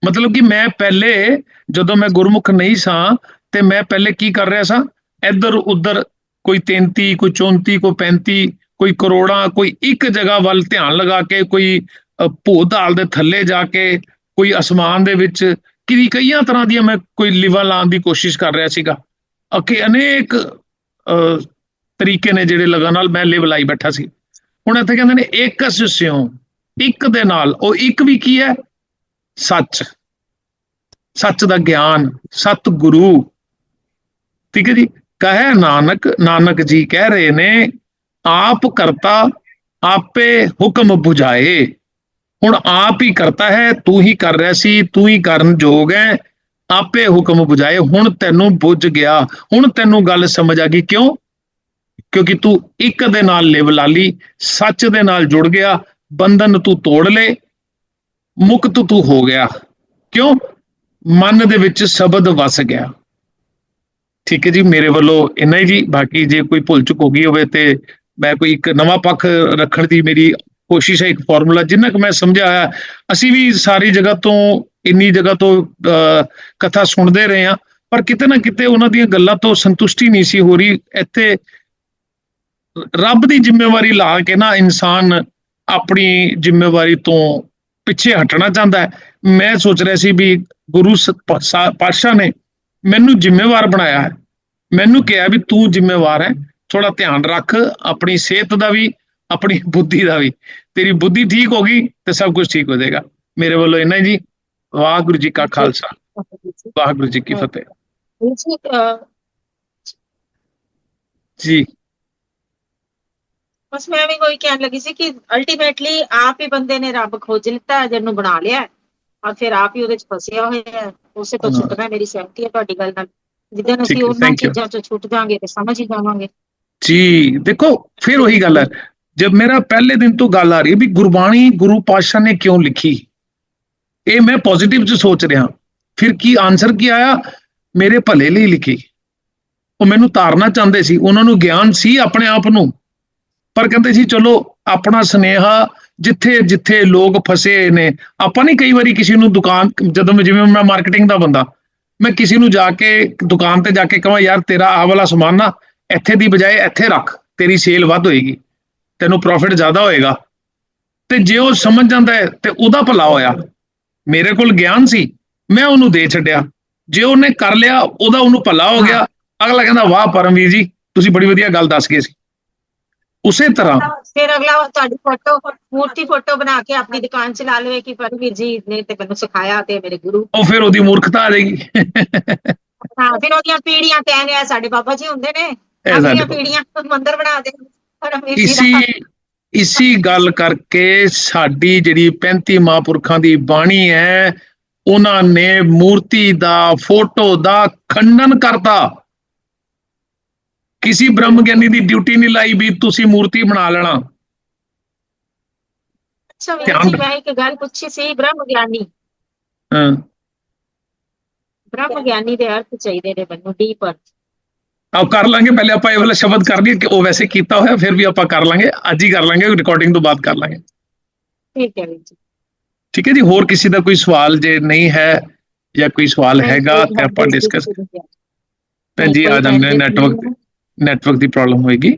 ਮਤਲਬ ਕਿ ਮੈਂ ਪਹਿਲੇ ਜਦੋਂ ਮੈਂ ਗੁਰਮੁਖ ਨਹੀਂ ਸਾਂ, ਤੇ ਮੈਂ ਪਹਿਲੇ ਕੀ ਕਰ ਰਿਹਾ ਸਾਂ? ਇੱਧਰ ਉੱਧਰ ਕੋਈ 33 ਕੋਈ 34 ਕੋਈ 35 ਕੋਈ ਕਰੋੜਾਂ ਕੋਈ ਇੱਕ ਜਗ੍ਹਾ ਵੱਲ ਧਿਆਨ ਲਗਾ ਕੇ ਕੋਈ ਅ, ਦੇ ਥੱਲੇ ਜਾ ਕੇ ਕੋਈ ਅਸਮਾਨ ਦੇ ਵਿੱਚ ਕਿਰੀ ਕਈਆਂ ਤਰ੍ਹਾਂ ਦੀਆਂ ਮੈਂ ਕੋਈ ਲਿਵਾ ਲਾਉਣ ਦੀ ਕੋਸ਼ਿਸ਼ ਕਰ ਰਿਹਾ ਸੀਗਾ। ਅਕੇ ਅਨੇਕ ਅ, ਤਰੀਕੇ ਨੇ ਜਿਹੜੇ ਲਗਾ ਨਾਲ ਮੈਂ ਲਿਵ ਲਾਈ ਬੈਠਾ ਸੀ। ਹੁਣ ਇੱਥੇ ਕਹਿੰਦੇ ਨੇ ਇੱਕ ਸਿਉ ਇੱਕ ਦੇ ਨਾਲ ਉਹ ਇੱਕ ਵੀ ਕੀ ਹੈ? ਸੱਚ। ਸੱਚ ਦਾ ਗਿਆਨ ਸਤ ਗੁਰੂ ਠੀਕ ਹੈ ਜੀ? ਕਹੇ ਨਾਨਕ ਨਾਨਕ ਜੀ ਕਹਿ ਰਹੇ ਨੇ ਆਪ ਕਰਤਾ, ਆਪੇ ਹੁਕਮ 부ਝਾਏ ਹੁਣ ਆਪ ਹੀ ਕਰਤਾ ਹੈ, ਤੂੰ ਹੀ ਕਰ ਰਿਹਾ ਸੀ, ਤੂੰ ਹੀ ਕਰਨ ਯੋਗ ਹੈ। ਆਪੇ ਹੁਕਮ 부ਝਾਏ ਹੁਣ ਤੈਨੂੰ ਬੁੱਝ ਗਿਆ। ਹੁਣ ਤੈਨੂੰ ਗੱਲ ਸਮਝ ਆ ਗਈ ਕਿਉਂ? ਕਿਉਂਕਿ ਤੂੰ ਇੱਕ ਦੇ ਨਾਲ ਲਿਵ ਲਾ ਲਈ, ਸੱਚ ਦੇ ਨਾਲ ਜੁੜ ਗਿਆ, ਬੰਧਨ ਤੂੰ ਤੋੜ ਲੈ ਮੁਕਤ ਤੂੰ ਹੋ ਗਿਆ। ਕਿਉਂ? ਮਨ ਦੇ ਵਿੱਚ ਸ਼ਬਦ ਵਸ ਗਿਆ। ਠੀਕ ਹੈ ਜੀ, ਮੇਰੇ ਵੱਲੋਂ ਇੰਨਾ ਹੀ ਜੀ। ਬਾਕੀ ਜੇ ਕੋਈ ਭੁੱਲ ਚੁੱਕ ਹੋ ਗਈ ਹੋਵੇ ਤੇ ਮੈਂ ਕੋਈ ਇੱਕ ਨਵਾਂ ਪੱਖ ਰੱਖਣ ਦੀ ਮੇਰੀ ਕੋਸ਼ਿਸ਼ ਹੈ ਇੱਕ ਫਾਰਮੂਲਾ ਜਿੰਨਾ ਕਿ ਮੈਂ ਸਮਝਿਆ ਹੈ ਅਸੀਂ ਵੀ ਸਾਰੀ ਜਗ੍ਹਾ ਤੋਂ ਇੰਨੀ ਜਗ੍ਹਾ ਤੋਂ ਅਹ, ਕਥਾ ਸੁਣਦੇ ਰਹੇ ਹਾਂ ਪਰ ਕਿਤੇ ਨਾ ਕਿਤੇ ਉਹਨਾਂ ਦੀਆਂ ਗੱਲਾਂ ਤੋਂ ਸੰਤੁਸ਼ਟੀ ਨਹੀਂ ਸੀ ਹੋ ਰਹੀ। ਇੱਥੇ ਰੱਬ ਦੀ ਜ਼ਿੰਮੇਵਾਰੀ ਲਾ ਕੇ ਨਾ ਇਨਸਾਨ ਆਪਣੀ ਜ਼ਿੰਮੇਵਾਰੀ ਤੋਂ ਪਿੱਛੇ ਹਟਣਾ ਚਾਹੁੰਦਾ ਹੈ। ਮੈਂ ਸੋਚ ਰਿਹਾ ਸੀ ਵੀ ਗੁਰੂ ਸ- ਪਾਤਸ਼ਾਹ ਨੇ ਮੈਨੂੰ ਜ਼ਿੰਮੇਵਾਰ ਬਣਾਇਆ ਹੈ। ਮੈਨੂੰ ਕਿਹਾ ਵੀ ਤੂੰ ਜ਼ਿੰਮੇਵਾਰ ਹੈ। ਥੋੜਾ ਧਿਆਨ ਰੱਖ ਆਪਣੀ ਸਿਹਤ ਦਾ ਵੀ ਆਪਣੀ ਬੁੱਧੀ ਦਾ ਵੀ। ਤੇਰੀ ਬੁੱਧੀ ਠੀਕ ਹੋ ਗਈ ਤੇ ਸਭ ਕੁਝ ਠੀਕ ਹੋ ਜਾਏਗਾ। ਮੇਰੇ ਵੱਲੋਂ ਇੰਨਾ ਜੀ। ਵਾਹਿਗੁਰੂ ਜੀ ਕਾ ਖਾਲਸਾ। ਵਾਹਿਗੁਰੂ ਜੀ ਕੀ ਫਤਿਹ। ਜੀ ਬਸ ਮੈਂ ਵੀ ਕੋਈ ਕਹਿਣ ਲੱਗੀ ਸੀ ਕਿ ਅਲਟੀਮੇਟਲੀ ਆਪ ਹੀ ਬੰਦੇ ਨੇ ਰੱਬ ਖੋਜ ਲਿੱਤਾ ਜਿਹਨੂੰ ਬਣਾ ਲਿਆ। ਔਰ ਫਿਰ ਆਪ ਹੀ ਉਹਦੇ ਚ ਫਸਿਆ ਹੋਇਆ ਹੈ। ਉਸੇ ਤੋਂ। ਛੁੱਟਣਾ ਮੇਰੀ ਸਹਿਮਤੀ ਹੈ ਤੁਹਾਡੀ ਗੱਲ ਨਾਲ। ਜਿੱਦਾਂ ਅਸੀਂ ਉਹਨਾਂ. ਚੀਜ਼ਾਂ ਤੋਂ ਛੁੱਟ ਜਾਾਂਗੇ ਤੇ ਸਮਝ ਹੀ ਜਾਵਾਂਗੇ। ਜੀ, ਦੇਖੋ, ਫਿਰ ਉਹੀ ਗੱਲ ਹੈ। ਜਦ ਮੇਰਾ ਪਹਿਲੇ ਦਿਨ ਤੋਂ ਗੱਲ ਆ ਰਹੀ ਹੈ ਵੀ ਗੁਰਬਾਣੀ ਗੁਰੂ ਪਾਤਸ਼ਾਹ ਨੇ ਕਿਉਂ ਲਿਖੀ? ਇਹ ਮੈਂ ਪੋਜ਼ਿਟਿਵ ਚ ਸੋਚ ਰਿਹਾ। ਫਿਰ ਕੀ ਆਨਸਰ ਕੀ ਆਇਆ? ਮੇਰੇ ਭਲੇ ਲਈ ਲਿਖੀ। ਉਹ ਮੈਨੂੰ ਤਾਰਨਾ ਚਾਹੁੰਦੇ ਸੀ। ਉਹਨਾਂ ਨੂੰ ਗਿਆਨ ਸੀ ਆਪਣੇ ਆਪ ਨੂੰ। ਪਰ ਕਹਿੰਦੇ ਸੀ, ਚਲੋ, ਆਪਣਾ ਸੁਨੇਹਾ ਜਿੱਥੇ ਜਿੱਥੇ ਲੋਕ ਫਸੇ ਨੇ, ਆਪਾਂ ਨਹੀਂ ਕਈ ਵਾਰੀ ਕਿਸੇ ਨੂੰ ਦੁਕਾਨ, ਜਦੋਂ ਮੈਂ, ਜਿਵੇਂ ਮੈਂ ਮਾਰਕੀਟਿੰਗ ਦਾ ਬੰਦਾ, ਮੈਂ ਕਿਸੇ ਨੂੰ ਜਾ ਕੇ ਦੁਕਾਨ ਤੇ ਜਾ ਕੇ ਕਹਾਂ, ਯਾਰ, ਤੇਰਾ ਆਹ ਵਾਲਾ ਸਮਾਨ ਨਾ ਇੱਥੇ ਦੀ ਬਜਾਏ ਇੱਥੇ ਰੱਖ ਤੇਰੀ ਸੇਲ ਵੱਧ ਹੋਏਗੀ ਤੈਨੂੰ ਪ੍ਰੋਫਿਟ ਜ਼ਿਆਦਾ ਹੋਏਗਾ। ਤੇ ਜੇ ਉਹ ਸਮਝ ਜਾਂਦਾ ਹੈ ਤੇ ਉਹਦਾ ਭਲਾ ਹੋਇਆ। ਮੇਰੇ ਕੋਲ ਗਿਆਨ ਸੀ ਮੈਂ ਉਹਨੂੰ ਦੇ ਛੱਡਿਆ। ਜੇ ਉਹਨੇ ਕਰ ਲਿਆ ਉਹਦਾ ਉਹਨੂੰ ਭਲਾ ਹੋ ਗਿਆ। ਅਗਲਾ ਕਹਿੰਦਾ ਵਾਹ ਪਰਮਵੀਰ ਜੀ ਤੁਸੀਂ ਬੜੀ ਵਧੀਆ ਗੱਲ ਦੱਸ ਗਏ ਸੀ। ਉਸੇ ਤਰ੍ਹਾਂ ਫਿਰ ਅਗਲਾ ਤੁਹਾਡੀ ਫੋਟੋ ਮੂਰਤੀ ਫੋਟੋ ਬਣਾ ਕੇ ਆਪਣੀ ਦੁਕਾਨ ਚ ਲਾ ਲਵੇ ਕਿ ਪਰਮਵੀਰ ਜੀ ਨੇ ਤੇ ਮੈਨੂੰ ਸਿਖਾਇਆ ਤੇ ਮੇਰੇ ਗੁਰੂ। ਉਹ ਫਿਰ ਉਹਦੀ ਮੂਰਖਤਾ ਆ ਜਾਏਗੀ। ਹਾਂ ਫਿਰ ਉਹਦੀਆਂ ਪੀੜੀਆਂ ਕਹਿੰਦੇ ਆ ਸਾਡੇ ਬਾਬਾ ਜੀ ਹੁੰਦੇ ਨੇ ਆਪਣੀਆਂ ਸਾਡੇ ਪੀੜੀਆਂ ਮੰਦਰ ਬਣਾ ਦੇ ਪਰਮਵੀਰ ਜੀ ਇਸੀ ਦਾ ਇਸੀ ਗੱਲ ਕਰਕੇ ਸਾਡੀ ਜਿਹੜੀ 35 ਮਹਾਂਪੁਰਖਾਂ ਦੀ ਬਾਣੀ ਹੈ ਉਹਨਾਂ ਨੇ ਮੂਰਤੀ ਦਾ ਫੋਟੋ ਦਾ ਖੰਡਨ ਕਰਤਾ। ਕਿਸੇ ਬ੍ਰਹਮ ਗਿਆਨੀ ਦੀ ਡਿਊਟੀ ਨਹੀਂ ਲਾਈ ਵੀ ਤੁਸੀਂ ਮੂਰਤੀ ਬਣਾ ਲੈਣਾ। ਅੱਛਾ ਮੈਂ ਇੱਕ ਗੱਲ ਪੁੱਛੀ ਸੀ ਬ੍ਰਹਮ ਗਿਆਨੀ ਹਾਂ। ਬ੍ਰਹਮ ਗਿਆਨੀ ਦੇ ਅਰਥ ਚਾਹੀਦੇ ਨੇ ਮੈਨੂੰ ਡੀਪ ਅਰਥ ਆਪ ਕਰ ਲਾਂਗੇ ਪਹਿਲੇ ਆਪਾਂ ਇਹ ਵਾਲਾ ਸ਼ਬਦ ਕਰ ਲਈਏ ਕਿ ਉਹ ਵੈਸੇ ਕੀਤਾ ਹੋਇਆ ਫਿਰ ਵੀ ਆਪਾਂ ਕਰ ਲਾਂਗੇ ਅੱਜ ਹੀ ਕਰ ਲਾਂਗੇ ਰਿਕਾਰਡਿੰਗ ਤੋਂ ਬਾਅਦ ਕਰ ਲਾਂਗੇ। ਠੀਕ ਹੈ ਜੀ। ਠੀਕ ਹੈ ਜੀ ਹੋਰ ਕਿਸੇ ਦਾ ਕੋਈ ਸਵਾਲ ਜੇ ਨਹੀਂ ਹੈ ਜਾਂ ਕੋਈ ਸਵਾਲ ਹੈਗਾ ਤੇ ਆਪਾਂ ਡਿਸਕਸ ਭੈਣ ਜੀ ਆ ਜਾਂਦੇ ਨੈਟਵਰਕ ਨੈਟਵਰਕ ਦੀ ਪ੍ਰੋਬਲਮ ਹੋਏਗੀ।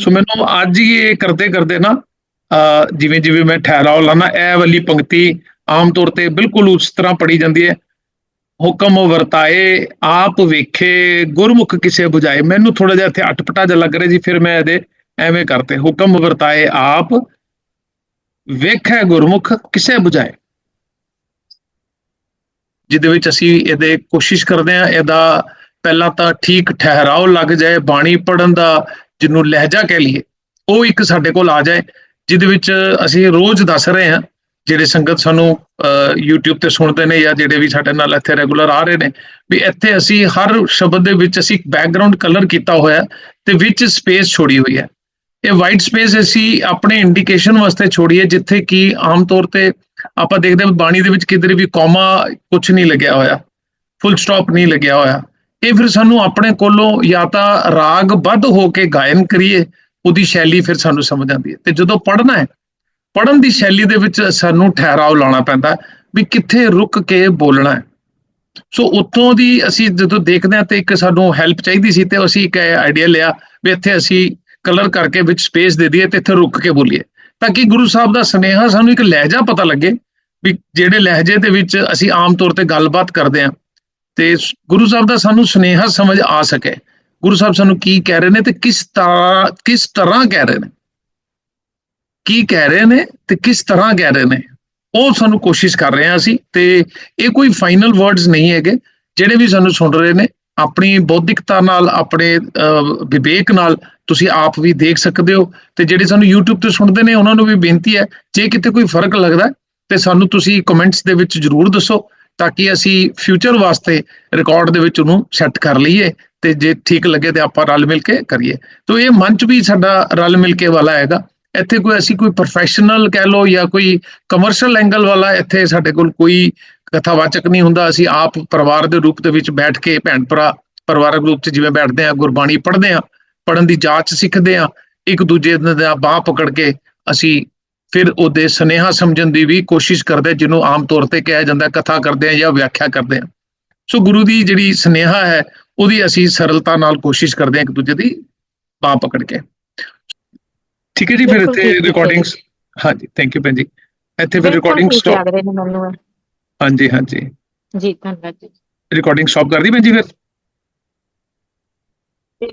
ਸੋ ਮੈਨੂੰ ਅੱਜ ਹੀ ਇਹ ਕਰਦੇ ਕਰਦੇ ਨਾ ਜਿਵੇਂ ਜਿਵੇਂ ਮੈਂ ਠਹਿਰਾਓ ਲਾਣਾ ਇਹ ਵਾਲੀ ਪੰਕਤੀ ਆਮ ਤੌਰ ਤੇ ਬਿਲਕੁਲ ਉਸ ਤਰ੍ਹਾਂ ਪੜੀ ਜਾਂਦੀ ਹੈ। ਹੁਕਮ ਵਰਤਾਏ, ਆਪ ਵੇਖੇ, ਗੁਰਮੁਖ ਕਿਸੇ 부ਝਾਏ ਮੈਨੂੰ ਥੋੜਾ ਜਿਹਾ ਇੱਥੇ ਅਟਪਟਾ ਜਿਹਾ ਲੱਗ ਰਿਹਾ ਜੀ, ਫਿਰ ਮੈਂ ਇਹਦੇ ਐਵੇਂ ਕਰਤੇ। ਹੁਕਮ ਵਰਤਾਏ ਆਪ, ਵੇਖੇ ਗੁਰਮੁਖ ਕਿਸੇ 부ਝਾਏ ਜਿਹਦੇ ਵਿੱਚ ਅਸੀਂ ਇਹਦੇ ਕੋਸ਼ਿਸ਼ ਕਰਦੇ ਹਾਂ, ਇਹਦਾ ਪਹਿਲਾਂ ਤਾਂ ਠੀਕ ਠਹਿਰਾਓ ਲੱਗ ਜਾਏ, ਬਾਣੀ ਪੜਨ ਦਾ ਜਿਹਨੂੰ ਲਹਿਜਾ ਕਹਿ ਲਈਏ, ਉਹ ਇੱਕ ਸਾਡੇ ਕੋਲ ਆ ਜਾਏ, ਜਿਹਦੇ ਵਿੱਚ ਅਸੀਂ ਰੋਜ਼ ਦੱਸ ਰਹੇ ਹਾਂ ਜਿਹੜੇ ਸੰਗਤ ਸਾਨੂੰ ਅਹ, YouTube ਤੇ ਸੁਣਦੇ ਨੇ ਜਾਂ ਜਿਹੜੇ ਵੀ ਸਾਡੇ ਨਾਲ ਇੱਥੇ ਰੈਗੂਲਰ ਆ ਰਹੇ ਨੇ ਵੀ ਇੱਥੇ ਅਸੀਂ ਹਰ ਸ਼ਬਦ ਦੇ ਵਿੱਚ ਅਸੀਂ ਬੈਕਗ੍ਰਾਉਂਡ ਕਲਰ ਕੀਤਾ ਹੋਇਆ ਹੈ ਤੇ ਵਿੱਚ ਸਪੇਸ ਛੋੜੀ ਹੋਈ ਹੈ। ਇਹ ਵਾਈਟ ਸਪੇਸ ਅਸੀਂ ਆਪਣੇ ਇੰਡੀਕੇਸ਼ਨ ਵਾਸਤੇ ਛੋੜੀ ਹੈ ਜਿੱਥੇ ਕਿ ਆਮ ਤੌਰ ਤੇ ਆਪਾਂ ਦੇਖਦੇ ਹਾਂ ਬਾਣੀ ਦੇ ਵਿੱਚ ਕਿਧਰੇ ਵੀ ਕੋਮਾ ਕੁਝ ਨਹੀਂ ਲੱਗਿਆ ਹੋਇਆ ਫੁੱਲ ਸਟਾਪ ਨਹੀਂ ਲੱਗਿਆ ਹੋਇਆ। ਇਹ ਫਿਰ ਸਾਨੂੰ ਆਪਣੇ ਕੋਲੋਂ ਜਾਂ ਤਾਂ ਰਾਗ ਬੱਧ ਹੋ ਕੇ ਗਾਇਨ ਕਰੀਏ ਉਹਦੀ ਸ਼ੈਲੀ ਫਿਰ ਸਾਨੂੰ ਸਮਝ ਆਉਂਦੀ ਹੈ। ਤੇ ਜਦੋਂ ਪੜ੍ਹਨਾ ਹੈ ਪੜਨ ਦੀ ਸ਼ੈਲੀ ਦੇ ਵਿੱਚ ਸਾਨੂੰ ਠਹਿਰਾਓ ਲਾਉਣਾ ਪੈਂਦਾ ਵੀ ਕਿੱਥੇ ਰੁਕ ਕੇ ਬੋਲਣਾ ਹੈ। ਸੋ ਉੱਥੋਂ ਦੀ ਅਸੀਂ ਜਦੋਂ ਦੇਖਦੇ ਹਾਂ ਤੇ ਇੱਕ ਸਾਨੂੰ ਹੈਲਪ ਚਾਹੀਦੀ ਸੀ ਤੇ ਅਸੀਂ ਇੱਕ ਆਈਡੀਆ ਲਿਆ ਵੀ ਇੱਥੇ ਅਸੀਂ ਕਲਰ ਕਰਕੇ ਵਿੱਚ ਸਪੇਸ ਦੇ ਦਈਏ ਤੇ ਇੱਥੇ ਰੁਕ ਕੇ ਬੋਲੀਏ। ਤਾਂ ਕਿ ਗੁਰੂ ਸਾਹਿਬ ਦਾ ਸੁਨੇਹਾ ਸਾਨੂੰ ਇੱਕ ਲਹਿਜਾ ਪਤਾ ਲੱਗੇ ਵੀ ਜਿਹੜੇ ਲਹਿਜੇ ਦੇ ਵਿੱਚ ਅਸੀਂ ਆਮ ਤੌਰ ਤੇ ਗੱਲਬਾਤ ਕਰਦੇ ਹਾਂ ਤੇ ਗੁਰੂ ਸਾਹਿਬ ਦਾ ਸਾਨੂੰ ਸੁਨੇਹਾ ਸਮਝ ਆ ਸਕੇ। ਗੁਰੂ ਸਾਹਿਬ ਸਾਨੂੰ ਕੀ ਕਹਿ ਰਹੇ ਨੇ ਤੇ ਕਿਸ ਤਰ੍ਹਾਂ ਕਿਸ ਤਰ੍ਹਾਂ ਕਹਿ ਰਹੇ ਨੇ। ਕੀ ਕਹਿ ਰਹੇ ਨੇ ਤੇ ਕਿਸ ਤਰ੍ਹਾਂ ਕਹਿ ਰਹੇ ਨੇ ਉਹ ਸਾਨੂੰ ਕੋਸ਼ਿਸ਼ ਕਰ ਰਹੇ ਹਾਂ ਅਸੀਂ ਤੇ ਇਹ ਕੋਈ ਫਾਈਨਲ ਵਰਡਸ ਨਹੀਂ ਹੈਗੇ ਜਿਹੜੇ ਵੀ ਸਾਨੂੰ ਸੁਣ ਰਹੇ ਨੇ ਆਪਣੀ ਬੌਧਿਕਤਾ ਨਾਲ ਆਪਣੇ ਵਿਵੇਕ ਨਾਲ ਤੁਸੀਂ ਆਪ ਵੀ ਦੇਖ ਸਕਦੇ ਹੋ ਤੇ ਜਿਹੜੇ ਸਾਨੂੰ YouTube ਤੇ ਸੁਣਦੇ ਨੇ ਉਹਨਾਂ ਨੂੰ ਵੀ ਬੇਨਤੀ ਹੈ ਜੇ ਕਿਤੇ ਕੋਈ ਫ਼ਰਕ ਲੱਗਦਾ ਹੈ, ਤੇ ਸਾਨੂੰ ਤੁਸੀਂ ਕਮੈਂਟਸ ਦੇ ਵਿੱਚ ਜਰੂਰ ਦੱਸੋ ਤਾਂ ਕਿ ਅਸੀਂ ਫਿਊਚਰ ਵਾਸਤੇ ਰਿਕਾਰਡ ਦੇ ਵਿੱਚ ਉਹਨੂੰ ਸੈੱਟ ਕਰ ਲਈਏ ਤੇ ਜੇ ਠੀਕ ਲੱਗੇ ਤੇ ਆਪਾਂ ਰਲ ਮਿਲ ਕੇ ਕਰੀਏ। ਤੋ ਇਹ ਮੰਚ ਵੀ ਸਾਡਾ ਰਲ ਮਿਲ ਕੇ ਵਾਲਾ ਹੈਗਾ। ਇੱਥੇ ਕੋਈ ਅਸੀਂ ਕੋਈ ਪ੍ਰੋਫੈਸ਼ਨਲ ਕਹਿ ਲਓ ਜਾਂ ਕੋਈ ਕਮਰਸ਼ੀਅਲ ਐਂਗਲ ਵਾਲਾ ਇੱਥੇ ਸਾਡੇ ਕੋਲ ਕੋਈ ਕਥਾਵਾਚਕ ਨਹੀਂ ਹੁੰਦਾ। ਅਸੀਂ ਆਪ ਪਰਿਵਾਰ ਦੇ ਰੂਪ ਦੇ ਵਿੱਚ ਬੈਠ ਕੇ ਭੈਣ ਭਰਾ ਪਰਿਵਾਰਕ ਰੂਪ 'ਚ ਜਿਵੇਂ ਬੈਠਦੇ ਆ ਗੁਰਬਾਣੀ ਪੜ੍ਹਦੇ ਆ ਪੜਨ ਦੀ ਜਾਂਚ ਸਿੱਖਦੇ ਆ ਇੱਕ ਦੂਜੇ ਦਾ ਬਾਹ ਪਕੜ ਕੇ ਅਸੀਂ ਫਿਰ ਉਹਦੇ ਸੁਨੇਹਾ ਸਮਝਣ ਦੀ ਵੀ ਕੋਸ਼ਿਸ਼ ਕਰਦੇ ਜਿਹਨੂੰ ਆਮ ਤੌਰ ਤੇ ਕਿਹਾ ਜਾਂਦਾ ਕਥਾ ਕਰਦੇ ਆ ਜਾਂ ਵਿਆਖਿਆ ਕਰਦੇ ਆ ਸੋ ਗੁਰੂ ਦੀ ਜਿਹੜੀ ਸੁਨੇਹਾ ਹੈ, ਉਹਦੀ ਅਸੀਂ ਸਰਲਤਾ ਨਾਲ ਕੋਸ਼ਿਸ਼ ਕਰਦੇ ਆ ਇੱਕ ਦੂਜੇ ਦੀ ਬਾਹ ਪਕੜ ਕੇ। ਠੀਕ ਹੈ ਜੀ ਫਿਰ ਬਿਲਕੁਲ ਇੱਥੇ ਠੀਕ ਹੈ ਜੀ। ਰਿਕਾਰਡਿੰਗਸ ਹਾਂਜੀ ਥੈਂਕ ਯੂ ਭੈਣ ਜੀ ਇੱਥੇ ਫਿਰ ਬਿਲਕੁਲ ਰਿਕਾਰਡਿੰਗ ਠੀਕ ਸਟਾਪ ਲੱਗ ਰਹੇ ਨੇ ਮੈਨੂੰ ਇਹ। ਹਾਂਜੀ ਹਾਂਜੀ ਜੀ ਧੰਨਵਾਦ ਜੀ ਰਿਕਾਰਡਿੰਗ ਸਟਾਪ ਕਰ ਦੀ ਭੈਣ ਜੀ ਫਿਰ ਤੇ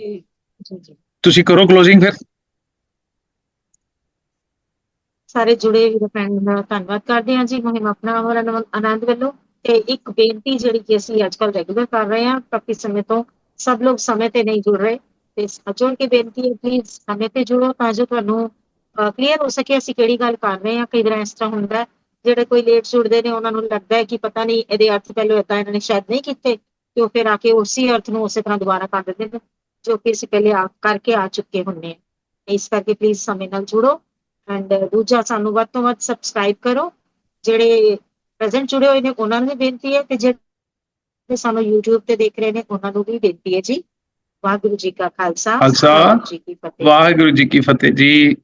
ਜੀ ਜੀ ਤੁਸੀਂ ਕਰੋ ਕਲੋਜ਼ਿੰਗ ਫਿਰ ਸਾਰੇ ਜੁੜੇ ਵੀਰ ਭੈਣ ਦਾ ਧੰਨਵਾਦ ਕਰਦੇ ਹਾਂ ਜੀ ਮੁਹਿੰਮ ਆਪਣਾ ਹੋਰ ਆਨੰਦ- ਆਨੰਦ ਵੱਲੋਂ ਤੇ ਇੱਕ ਬੇਨਤੀ ਜਿਹੜੀ ਕਿ ਅਸੀਂ ਅੱਜ ਕੱਲ ਰੈਗੂਲਰ ਕਰ ਰਹੇ ਹਾਂ ਕਾਫੀ ਸਮੇਂ ਤੋਂ ਸਭ ਲੋਕ ਸਮੇਂ ਤੇ ਨਹੀਂ ਜੁੜ ਰਹੇ ਤੇ ਅਜੋੜ ਕੇ ਬੇਨਤੀ ਹੈ ਪਲੀਜ਼ ਸਮੇਂ ਤੇ ਜੁੜੋ ਤਾਂ ਜੋ ਤੁਹਾਨੂੰ ਕਲੀਅਰ ਹੋ ਸਕੇ ਅਸੀਂ ਕਿਹੜੀ ਗੱਲ ਕਰ ਰਹੇ ਹਾਂ, ਕਈ ਵਾਰ ਇਸ ਤਰ੍ਹਾਂ ਹੁੰਦਾ ਜਿਹੜੇ ਕੋਈ ਲੇਟ ਜੁੜਦੇ ਨੇ ਉਹਨਾਂ ਨੂੰ ਲੱਗਦਾ ਹੈ ਕਿ ਪਤਾ ਨਹੀਂ ਇਹਦੇ ਅਰਥ ਪਹਿਲਾਂ ਏਦਾਂ ਇਹਨਾਂ ਨੇ ਸ਼ਾਇਦ ਨਹੀਂ ਕੀਤੇ, ਤੇ ਉਹ ਫਿਰ ਆ ਕੇ ਉਸੇ ਅਰਥ ਨੂੰ ਉਸੇ ਤਰ੍ਹਾਂ ਦੁਬਾਰਾ ਕਰ ਦਿੰਦੇ ਨੇ, ਜੋ ਕਿ ਅਸੀਂ ਪਹਿਲੇ ਆ ਕਰਕੇ ਆ ਚੁੱਕੇ ਹੁੰਨੇ ਹਾਂ। ਇਸ ਕਰਕੇ ਪਲੀਜ਼ ਸਮੇਂ ਨਾਲ ਜੁੜੋ ਐਂਡ ਦੂਜਾ ਸਾਨੂੰ ਵੱਧ ਤੋਂ ਵੱਧ ਸਬਸਕ੍ਰਾਈਬ ਕਰੋ, ਜਿਹੜੇ ਪ੍ਰੈਜ਼ੈਂਟ ਜੁੜੇ ਹੋਏ ਨੇ ਉਹਨਾਂ ਨੂੰ ਵੀ ਬੇਨਤੀ ਹੈ ਤੇ ਜਿਹੜੇ ਸਾਨੂੰ YouTube ਤੇ ਦੇਖ ਰਹੇ ਨੇ ਉਹਨਾਂ ਨੂੰ ਵੀ ਬੇਨਤੀ ਹੈ ਜੀ। ਵਾਹਿਗੁਰੂ ਜੀ ਕਾ ਖਾਲਸਾ ਖਾਲਸਾ, ਵਾਹਿਗੁਰੂ ਜੀ ਕੀ ਫਤਿਹ। ਵਾਹਿਗੁਰੂ ਜੀ ਕੀ ਫਤਿਹ ਜੀ।